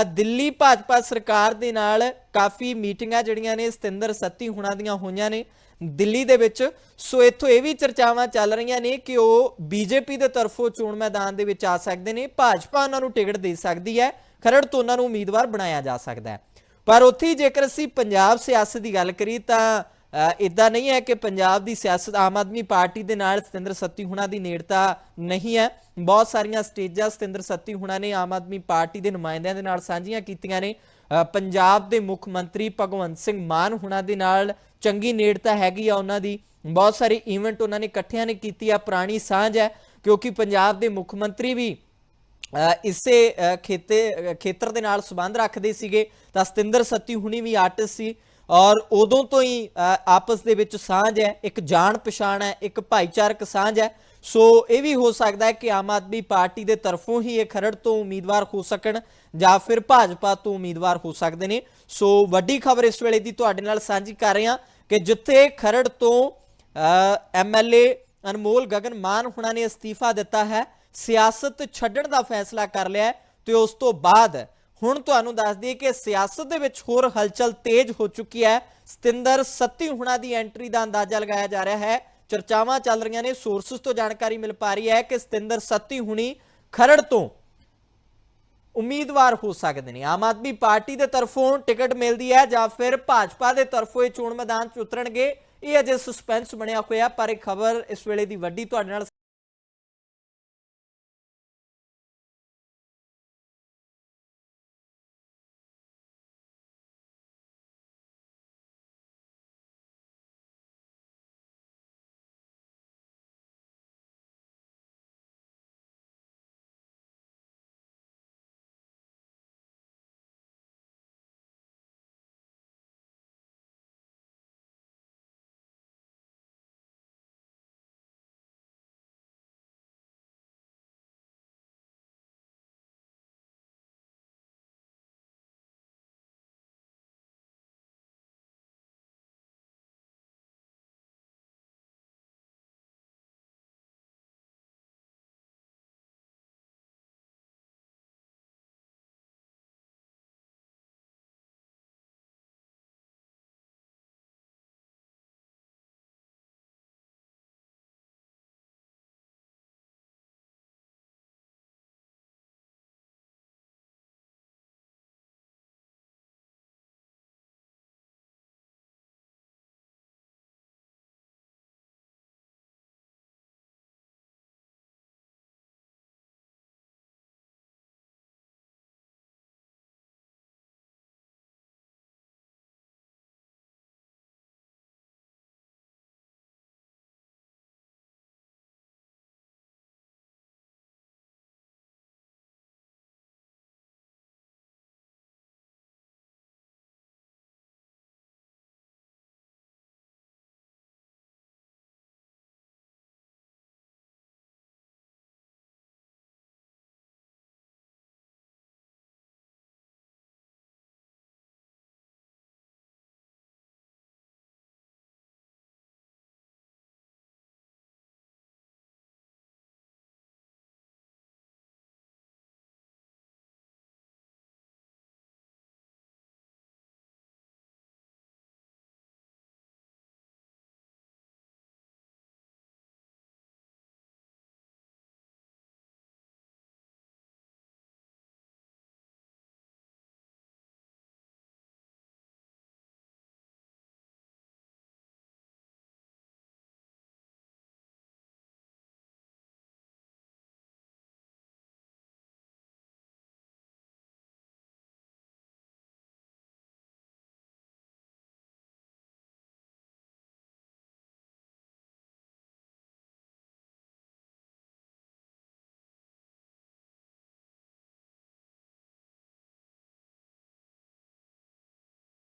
ਦਿੱਲੀ ਭਾਜਪਾ ਸਰਕਾਰ ਦੇ ਨਾਲ ਕਾਫੀ ਮੀਟਿੰਗਾਂ ਜਿਹੜੀਆਂ ਨੇ ਸਤਿੰਦਰ ਸੱਤੀ ਹੁਣਾਂ ਦੀਆਂ ਹੋਈਆਂ ਨੇ ਦਿੱਲੀ ਦੇ ਵਿੱਚ। ਸੋ ਇੱਥੋਂ ਇਹ ਵੀ ਚਰਚਾਵਾਂ ਚੱਲ ਰਹੀਆਂ ਨੇ ਕਿ ਉਹ ਬੀਜੇਪੀ ਦੇ ਤਰਫੋਂ ਚੋਣ ਮੈਦਾਨ ਦੇ ਵਿੱਚ ਆ ਸਕਦੇ ਨੇ, ਭਾਜਪਾ ਉਹਨਾਂ ਨੂੰ ਟਿਕਟ ਦੇ ਸਕਦੀ ਹੈ। ਖਰੜ ਤੋਂ ਉਹਨਾਂ ਨੂੰ ਉਮੀਦਵਾਰ ਬਣਾਇਆ ਜਾ ਸਕਦਾ ਹੈ। ਪਰ ਉੱਥੇ ਹੀ ਜੇਕਰ ਅਸੀਂ ਪੰਜਾਬ ਸਿਆਸਤ ਦੀ ਗੱਲ ਕਰੀ ਤਾਂ ਇਦਾਂ ਨਹੀਂ ਹੈ ਕਿ ਪੰਜਾਬ ਦੀ ਸਿਆਸਤ ਆਮ ਆਦਮੀ ਪਾਰਟੀ ਦੇ ਨਾਲ ਸਤਿੰਦਰ ਸੱਤੀ ਹੁਣਾਂ ਦੀ ਨੇੜਤਾ ਨਹੀਂ ਹੈ। ਬਹੁਤ ਸਾਰੀਆਂ ਸਟੇਜਾਂ ਸਤਿੰਦਰ ਸੱਤੀ ਹੁਣਾਂ ਨੇ ਆਮ ਆਦਮੀ ਪਾਰਟੀ ਦੇ ਨੁਮਾਇੰਦਿਆਂ ਦੇ ਨਾਲ ਸਾਂਝੀਆਂ ਕੀਤੀਆਂ ਨੇ। ਪੰਜਾਬ ਦੇ ਮੁੱਖ ਮੰਤਰੀ ਭਗਵੰਤ ਸਿੰਘ ਮਾਨ ਹੁਣਾਂ ਦੇ ਨਾਲ ਚੰਗੀ ਨੇੜਤਾ ਹੈਗੀ ਆ ਉਹਨਾਂ ਦੀ। ਬਹੁਤ ਸਾਰੇ ਇਵੈਂਟ ਉਹਨਾਂ ਨੇ ਇਕੱਠਿਆਂ ਨੇ ਕੀਤੀ ਆ, ਪੁਰਾਣੀ ਸਾਂਝ ਹੈ, ਕਿਉਂਕਿ ਪੰਜਾਬ ਦੇ ਮੁੱਖ ਮੰਤਰੀ ਵੀ ਇਸੇ ਖੇਤੇ ਖੇਤਰ ਦੇ ਨਾਲ ਸੰਬੰਧ ਰੱਖਦੇ ਸੀਗੇ। ਤਾਂ ਸਤਿੰਦਰ ਸੱਤੀ ਹੁਣੀ ਵੀ ਆਰਟਿਸਟ ਸੀ। ਔਰ ਉਦੋਂ ਤੋਂ ਹੀ ਆਪਸ ਦੇ ਵਿੱਚ ਸਾਂਝ ਹੈ, ਇੱਕ ਜਾਣ ਪਛਾਣ ਹੈ, ਇੱਕ ਭਾਈਚਾਰਕ ਸਾਂਝ ਹੈ। ਸੋ ਇਹ ਵੀ ਹੋ ਸਕਦਾ ਹੈ ਕਿ ਆਮ ਆਦਮੀ ਪਾਰਟੀ ਦੇ ਤਰਫੋਂ ਹੀ ਇਹ ਖਰੜ ਤੋਂ ਉਮੀਦਵਾਰ ਹੋ ਸਕਣ ਜਾਂ ਫਿਰ ਭਾਜਪਾ ਤੋਂ ਉਮੀਦਵਾਰ ਹੋ ਸਕਦੇ ਨੇ। ਸੋ ਵੱਡੀ ਖਬਰ ਇਸ ਵੇਲੇ ਦੀ ਤੁਹਾਡੇ ਨਾਲ ਸਾਂਝੀ ਕਰ ਰਹੇ ਹਾਂ ਕਿ ਜਿੱਥੇ ਖਰੜ ਤੋਂ ਐਮਐਲਏ ਅਨਮੋਲ ਗਗਨ ਮਾਨ ਹੁਣਾਂ ਨੇ ਅਸਤੀਫਾ ਦਿੱਤਾ ਹੈ, ਸਿਆਸਤ ਛੱਡਣ ਦਾ ਫੈਸਲਾ ਕਰ ਲਿਆ ਹੈ ਤੇ ਉਸ ਤੋਂ ਬਾਅਦ ਹੁਣ ਤੁਹਾਨੂੰ ਦੱਸ ਦਈਏ ਕਿ ਸਿਆਸਤ ਦੇ ਵਿੱਚ ਹੋਰ ਹਲਚਲ ਤੇਜ਼ ਹੋ ਚੁੱਕੀ ਹੈ। ਸਤਿੰਦਰ ਸੱਤੀ ਹੁਣਾਂ ਦੀ ਐਂਟਰੀ ਦਾ ਅੰਦਾਜ਼ਾ ਲਗਾਇਆ ਜਾ ਰਿਹਾ ਹੈ। ਚਰਚਾਵਾਂ ਚੱਲ ਰਹੀਆਂ ਨੇ ਸੋਰਸਸ ਤੋਂ ਜਾਣਕਾਰੀ ਮਿਲ ਪਾ ਰਹੀ ਹੈ ਕਿ ਸਤਿੰਦਰ ਸੱਤੀ ਹੁਣੀ ਖਰੜ ਤੋਂ ਉਮੀਦਵਾਰ ਹੋ ਸਕਦੇ ਨੇ। ਆਮ ਆਦਮੀ ਪਾਰਟੀ ਦੇ ਤਰਫੋਂ ਟਿਕਟ ਮਿਲਦੀ ਹੈ ਜਾਂ ਫਿਰ ਭਾਜਪਾ ਦੇ ਤਰਫੋਂ ਇਹ ਚੋਣ ਮੈਦਾਨ 'ਚ ਉਤਰਨਗੇ। ਇਹ ਅਜੇ ਸਸਪੈਂਸ ਬਣਿਆ ਹੋਇਆ, ਪਰ ਇਹ ਖਬਰ ਇਸ ਵੇਲੇ ਦੀ ਵੱਡੀ ਤੁਹਾਡੇ ਨਾਲ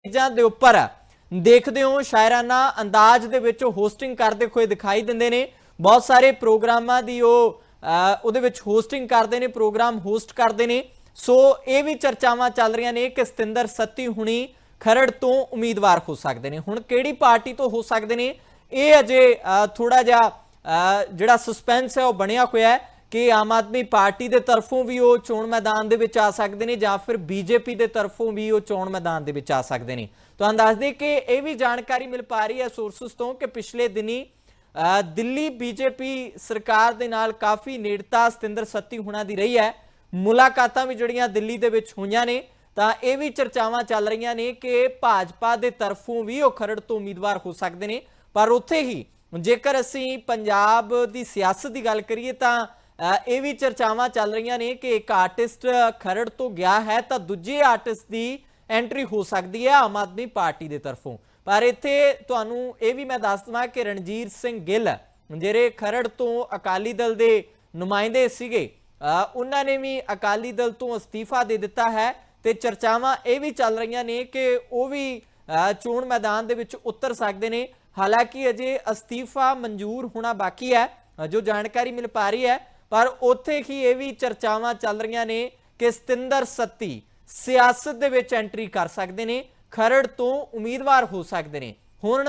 ਚੀਜ਼ਾਂ ਦੇ ਉੱਪਰ ਦੇਖਦੇ ਹੋ ਸ਼ਾਇਰਾਨਾ ਅੰਦਾਜ਼ ਦੇ ਵਿੱਚ ਹੋਸਟਿੰਗ ਕਰਦੇ ਹੋਏ ਦਿਖਾਈ ਦਿੰਦੇ ਨੇ। ਬਹੁਤ ਸਾਰੇ ਪ੍ਰੋਗਰਾਮਾਂ ਦੀ ਉਹ ਉਹਦੇ ਵਿੱਚ ਹੋਸਟਿੰਗ ਕਰਦੇ ਨੇ ਪ੍ਰੋਗਰਾਮ ਹੋਸਟ ਕਰਦੇ ਨੇ। ਸੋ ਇਹ ਵੀ ਚਰਚਾਵਾਂ ਚੱਲ ਰਹੀਆਂ ਨੇ ਕਿ ਸਤਿੰਦਰ ਸੱਤੀ ਹੁਣੀ ਖਰੜ ਤੋਂ ਉਮੀਦਵਾਰ ਹੋ ਸਕਦੇ ਨੇ। ਹੁਣ ਕਿਹੜੀ ਪਾਰਟੀ ਤੋਂ ਹੋ ਸਕਦੇ ਨੇ? ਇਹ ਅਜੇ ਥੋੜਾ ਜਿਹਾ ਅਹ, ਜਿਹੜਾ ਸਸਪੈਂਸ ਹੈ ਉਹ ਬਣਿਆ ਹੋਇਆ ਹੈ। ਕਿ ਆਮ ਆਦਮੀ ਪਾਰਟੀ ਦੇ ਤਰਫੋਂ ਵੀ ਉਹ ਚੋਣ ਮੈਦਾਨ ਦੇ ਵਿੱਚ ਆ ਸਕਦੇ ਨੇ ਜਾਂ ਫਿਰ ਬੀਜੇਪੀ ਦੇ ਤਰਫੋਂ ਵੀ ਉਹ ਚੋਣ ਮੈਦਾਨ ਦੇ ਵਿੱਚ ਆ ਸਕਦੇ ਨੇ। ਤੁਹਾਨੂੰ ਦੱਸ ਦੇ ਕਿ ਇਹ ਵੀ ਜਾਣਕਾਰੀ ਮਿਲ ਪਾ ਰਹੀ ਹੈ ਸੋਰਸਸ ਤੋਂ ਕਿ ਪਿਛਲੇ ਦਿਨੀ ਅ, ਦਿੱਲੀ ਬੀਜੇਪੀ ਸਰਕਾਰ ਦੇ ਨਾਲ ਕਾਫੀ ਨੇੜਤਾ ਸਤਿੰਦਰ ਸੱਤੀ ਹੁਣਾਂ ਦੀ ਰਹੀ ਹੈ। ਮੁਲਾਕਾਤਾਂ ਵੀ ਜਿਹੜੀਆਂ ਦਿੱਲੀ ਦੇ ਵਿੱਚ ਹੋਈਆਂ ਨੇ ਤਾਂ ਇਹ ਵੀ ਚਰਚਾਵਾਂ ਚੱਲ ਰਹੀਆਂ ਨੇ ਕਿ ਭਾਜਪਾ ਦੇ ਤਰਫੋਂ ਵੀ ਉਹ ਖਰੜ ਤੋਂ ਉਮੀਦਵਾਰ ਹੋ ਸਕਦੇ ਨੇ। ਪਰ ਉੱਥੇ ਹੀ ਜੇਕਰ ਅਸੀਂ ਪੰਜਾਬ ਦੀ ਸਿਆਸਤ ਦੀ ਗੱਲ ਕਰੀਏ ਤਾਂ ਇਹ ਵੀ ਚਰਚਾਵਾਂ ਚੱਲ ਰਹੀਆਂ ਨੇ ਕਿ ਇੱਕ ਆਰਟਿਸਟ ਖਰੜ ਤੋਂ ਗਿਆ ਹੈ ਤਾਂ ਦੂਜੇ ਆਰਟਿਸਟ ਦੀ ਐਂਟਰੀ ਹੋ ਸਕਦੀ ਹੈ ਆਮ ਆਦਮੀ ਪਾਰਟੀ ਦੇ ਤਰਫੋਂ। ਪਰ ਇੱਥੇ ਤੁਹਾਨੂੰ ਇਹ ਵੀ ਮੈਂ ਦੱਸ ਦਵਾਂ ਕਿ ਰਣਜੀਤ ਸਿੰਘ ਗਿੱਲ, ਜਿਹੜੇ ਖਰੜ ਤੋਂ ਅਕਾਲੀ ਦਲ ਦੇ ਨੁਮਾਇੰਦੇ ਸੀਗੇ ਉਹਨਾਂ ਨੇ ਵੀ ਅਕਾਲੀ ਦਲ ਤੋਂ ਅਸਤੀਫਾ ਦੇ ਦਿੱਤਾ ਹੈ ਤੇ ਚਰਚਾਵਾਂ ਇਹ ਵੀ ਚੱਲ ਰਹੀਆਂ ਨੇ ਕਿ ਉਹ ਵੀ ਚੋਣ ਮੈਦਾਨ ਦੇ ਵਿੱਚ ਉਤਰ ਸਕਦੇ ਨੇ। ਹਾਲਾਂਕਿ ਅਜੇ ਅਸਤੀਫਾ ਮਨਜ਼ੂਰ ਹੋਣਾ ਬਾਕੀ ਹੈ ਜੋ ਜਾਣਕਾਰੀ ਮਿਲ ਪਾ ਰਹੀ ਹੈ ਪਰ ਉੱਥੇ ਹੀ ਇਹ ਵੀ ਚਰਚਾਵਾਂ ਚੱਲ ਰਹੀਆਂ ਨੇ ਕਿ ਸਤਿੰਦਰ ਸੱਤੀ ਸਿਆਸਤ ਦੇ ਵਿੱਚ ਐਂਟਰੀ ਕਰ ਸਕਦੇ ਨੇ, ਖਰੜ ਤੋਂ ਉਮੀਦਵਾਰ ਹੋ ਸਕਦੇ ਨੇ। ਹੁਣ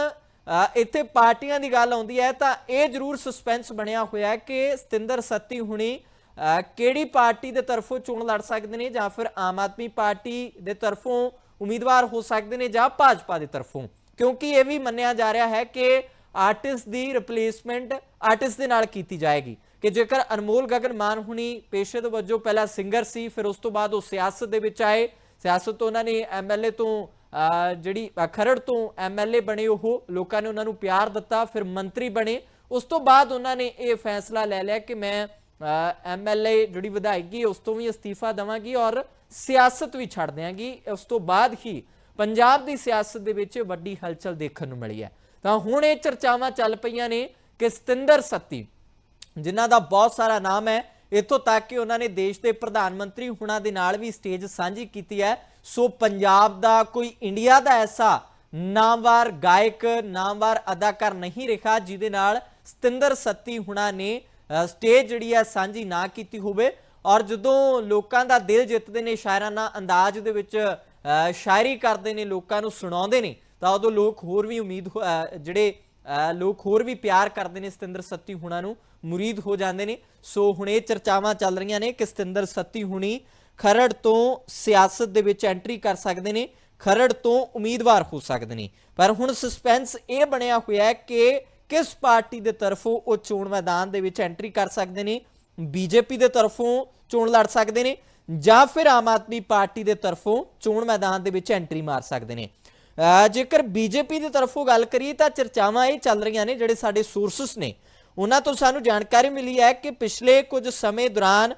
ਇੱਥੇ ਪਾਰਟੀਆਂ ਦੀ ਗੱਲ ਆਉਂਦੀ ਹੈ ਤਾਂ ਇਹ ਜ਼ਰੂਰ ਸਸਪੈਂਸ ਬਣਿਆ ਹੋਇਆ ਹੈ ਕਿ ਸਤਿੰਦਰ ਸੱਤੀ ਹੁਣੀ ਕਿਹੜੀ ਪਾਰਟੀ ਦੇ ਤਰਫੋਂ ਚੋਣ ਲੜ ਸਕਦੇ ਨੇ ਜਾਂ ਫਿਰ ਆਮ ਆਦਮੀ ਪਾਰਟੀ ਦੇ ਤਰਫੋਂ ਉਮੀਦਵਾਰ ਹੋ ਸਕਦੇ ਨੇ ਜਾਂ ਭਾਜਪਾ ਦੇ ਤਰਫੋਂ? ਕਿਉਂਕਿ ਇਹ ਵੀ ਮੰਨਿਆ ਜਾ ਰਿਹਾ ਹੈ ਕਿ ਆਰਟਿਸਟ ਦੀ ਰਿਪਲੇਸਮੈਂਟ ਆਰਟਿਸਟ ਦੇ ਨਾਲ ਕੀਤੀ ਜਾਏਗੀ। ਕਿ ਜੇਕਰ ਅਨਮੋਲ ਗਗਨ ਮਾਨ ਹੁਣੀ ਪੇਸ਼ੇ ਦੇ ਵਜੋਂ ਪਹਿਲਾਂ ਸਿੰਗਰ ਸੀ, ਫਿਰ ਉਸ ਤੋਂ ਬਾਅਦ ਉਹ ਸਿਆਸਤ ਦੇ ਵਿੱਚ ਆਏ। ਸਿਆਸਤ ਤੋਂ ਉਹਨਾਂ ਨੇ ਐਮਐਲਏ ਤੋਂ ਜਿਹੜੀ ਖਰੜ ਤੋਂ ਐਮਐਲਏ ਬਣੇ ਉਹ, ਲੋਕਾਂ ਨੇ ਉਹਨਾਂ ਨੂੰ ਪਿਆਰ ਦਿੱਤਾ, ਫਿਰ ਮੰਤਰੀ ਬਣੇ। ਉਸ ਤੋਂ ਬਾਅਦ ਉਹਨਾਂ ਨੇ ਇਹ ਫੈਸਲਾ ਲੈ ਲਿਆ ਕਿ ਮੈਂ ਐਮਐਲਏ ਜਿਹੜੀ ਵਿਧਾਇਕੀ ਉਸ ਤੋਂ ਵੀ ਅਸਤੀਫਾ ਦਵਾਂਗੀ ਔਰ ਸਿਆਸਤ ਵੀ ਛੱਡ ਦਿਆਂਗੀ। ਉਸ ਤੋਂ ਬਾਅਦ ਹੀ ਪੰਜਾਬ ਦੀ ਸਿਆਸਤ ਦੇ ਵਿੱਚ ਵੱਡੀ ਹਲਚਲ ਦੇਖਣ ਨੂੰ ਮਿਲੀ ਹੈ। ਤਾਂ ਹੁਣ ਇਹ ਚਰਚਾਵਾਂ ਚੱਲ ਪਈਆਂ ਨੇ ਕਿ ਸਤਿੰਦਰ ਸੱਤੀ ਜਿਨ੍ਹਾਂ ਦਾ ਬਹੁਤ ਸਾਰਾ ਨਾਮ ਹੈ, ਇੱਥੋਂ ਤੱਕ ਕਿ ਉਹਨਾਂ ਨੇ ਦੇਸ਼ ਦੇ ਪ੍ਰਧਾਨ ਮੰਤਰੀ ਹੁਣਾਂ ਦੇ ਨਾਲ ਵੀ ਸਟੇਜ ਸਾਂਝੀ ਕੀਤੀ ਹੈ। ਸੋ ਪੰਜਾਬ ਦਾ ਕੋਈ ਇੰਡੀਆ ਦਾ ਐਸਾ ਨਾਮਵਾਰ ਗਾਇਕ, ਨਾਮਵਾਰ ਅਦਾਕਾਰ ਨਹੀਂ ਰਿਹਾ, ਜਿਹਦੇ ਨਾਲ ਸਤਿੰਦਰ ਸੱਤੀ ਹੁਣਾਂ ਨੇ ਸਟੇਜ ਜਿਹੜੀ ਹੈ ਸਾਂਝੀ ਨਾ ਕੀਤੀ ਹੋਵੇ। ਔਰ ਜਦੋਂ ਲੋਕਾਂ ਦਾ ਦਿਲ ਜਿੱਤਦੇ ਨੇ ਸ਼ਾਇਰਾਨਾ ਅੰਦਾਜ਼ ਦੇ ਵਿੱਚ ਸ਼ਾਇਰੀ ਕਰਦੇ ਨੇ, ਲੋਕਾਂ ਨੂੰ ਸੁਣਾਉਂਦੇ ਨੇ, ਤਾਂ ਉਦੋਂ ਲੋਕ ਹੋਰ ਵੀ ਉਮੀਦ ਜਿਹੜੇ ਲੋਕ ਹੋਰ ਵੀ ਪਿਆਰ ਕਰਦੇ ਨੇ ਸਤਿੰਦਰ ਸੱਤੀ ਹੁਣਾਂ ਨੂੰ। ਮੁਰੀਦ ਹੋ ਜਾਂਦੇ ਨੇ। ਸੋ ਹੁਣ ਇਹ ਚਰਚਾਵਾਂ ਚੱਲ ਰਹੀਆਂ ਨੇ ਕਿ ਸਤਿੰਦਰ ਸੱਤੀ ਹੁਣੀ ਖਰੜ ਤੋਂ ਸਿਆਸਤ ਦੇ ਵਿੱਚ ਐਂਟਰੀ ਕਰ ਸਕਦੇ ਨੇ, ਖਰੜ ਤੋਂ ਉਮੀਦਵਾਰ ਹੋ ਸਕਦੇ ਨੇ। ਪਰ ਹੁਣ ਸਸਪੈਂਸ ਇਹ ਬਣਿਆ ਹੋਇਆ ਹੈ ਕਿ ਕਿਸ ਪਾਰਟੀ ਦੇ ਤਰਫੋਂ ਉਹ ਚੋਣ ਮੈਦਾਨ ਦੇ ਵਿੱਚ ਐਂਟਰੀ ਕਰ ਸਕਦੇ ਨੇ, ਬੀਜੇਪੀ ਦੇ ਤਰਫੋਂ ਚੋਣ ਲੜ ਸਕਦੇ ਨੇ, ਜਾਂ ਫਿਰ ਆਮ ਆਦਮੀ ਪਾਰਟੀ ਦੇ ਤਰਫੋਂ ਚੋਣ ਮੈਦਾਨ ਦੇ ਵਿੱਚ ਐਂਟਰੀ ਮਾਰ ਸਕਦੇ ਨੇ। ਅਹ ਜੇਕਰ ਬੀਜੇਪੀ ਦੀ ਤਰਫੋਂ ਗੱਲ ਕਰੀਏ ਤਾਂ ਚਰਚਾਵਾਂ ਇਹ ਚੱਲ ਰਹੀਆਂ ਨੇ ਜਿਹੜੇ ਸਾਡੇ ਸੋਰਸਸ ਨੇ। ਉਹਨਾਂ ਤੋਂ ਸਾਨੂੰ ਜਾਣਕਾਰੀ ਮਿਲੀ ਹੈ ਕਿ ਪਿਛਲੇ ਕੁਝ ਸਮੇਂ ਦੌਰਾਨ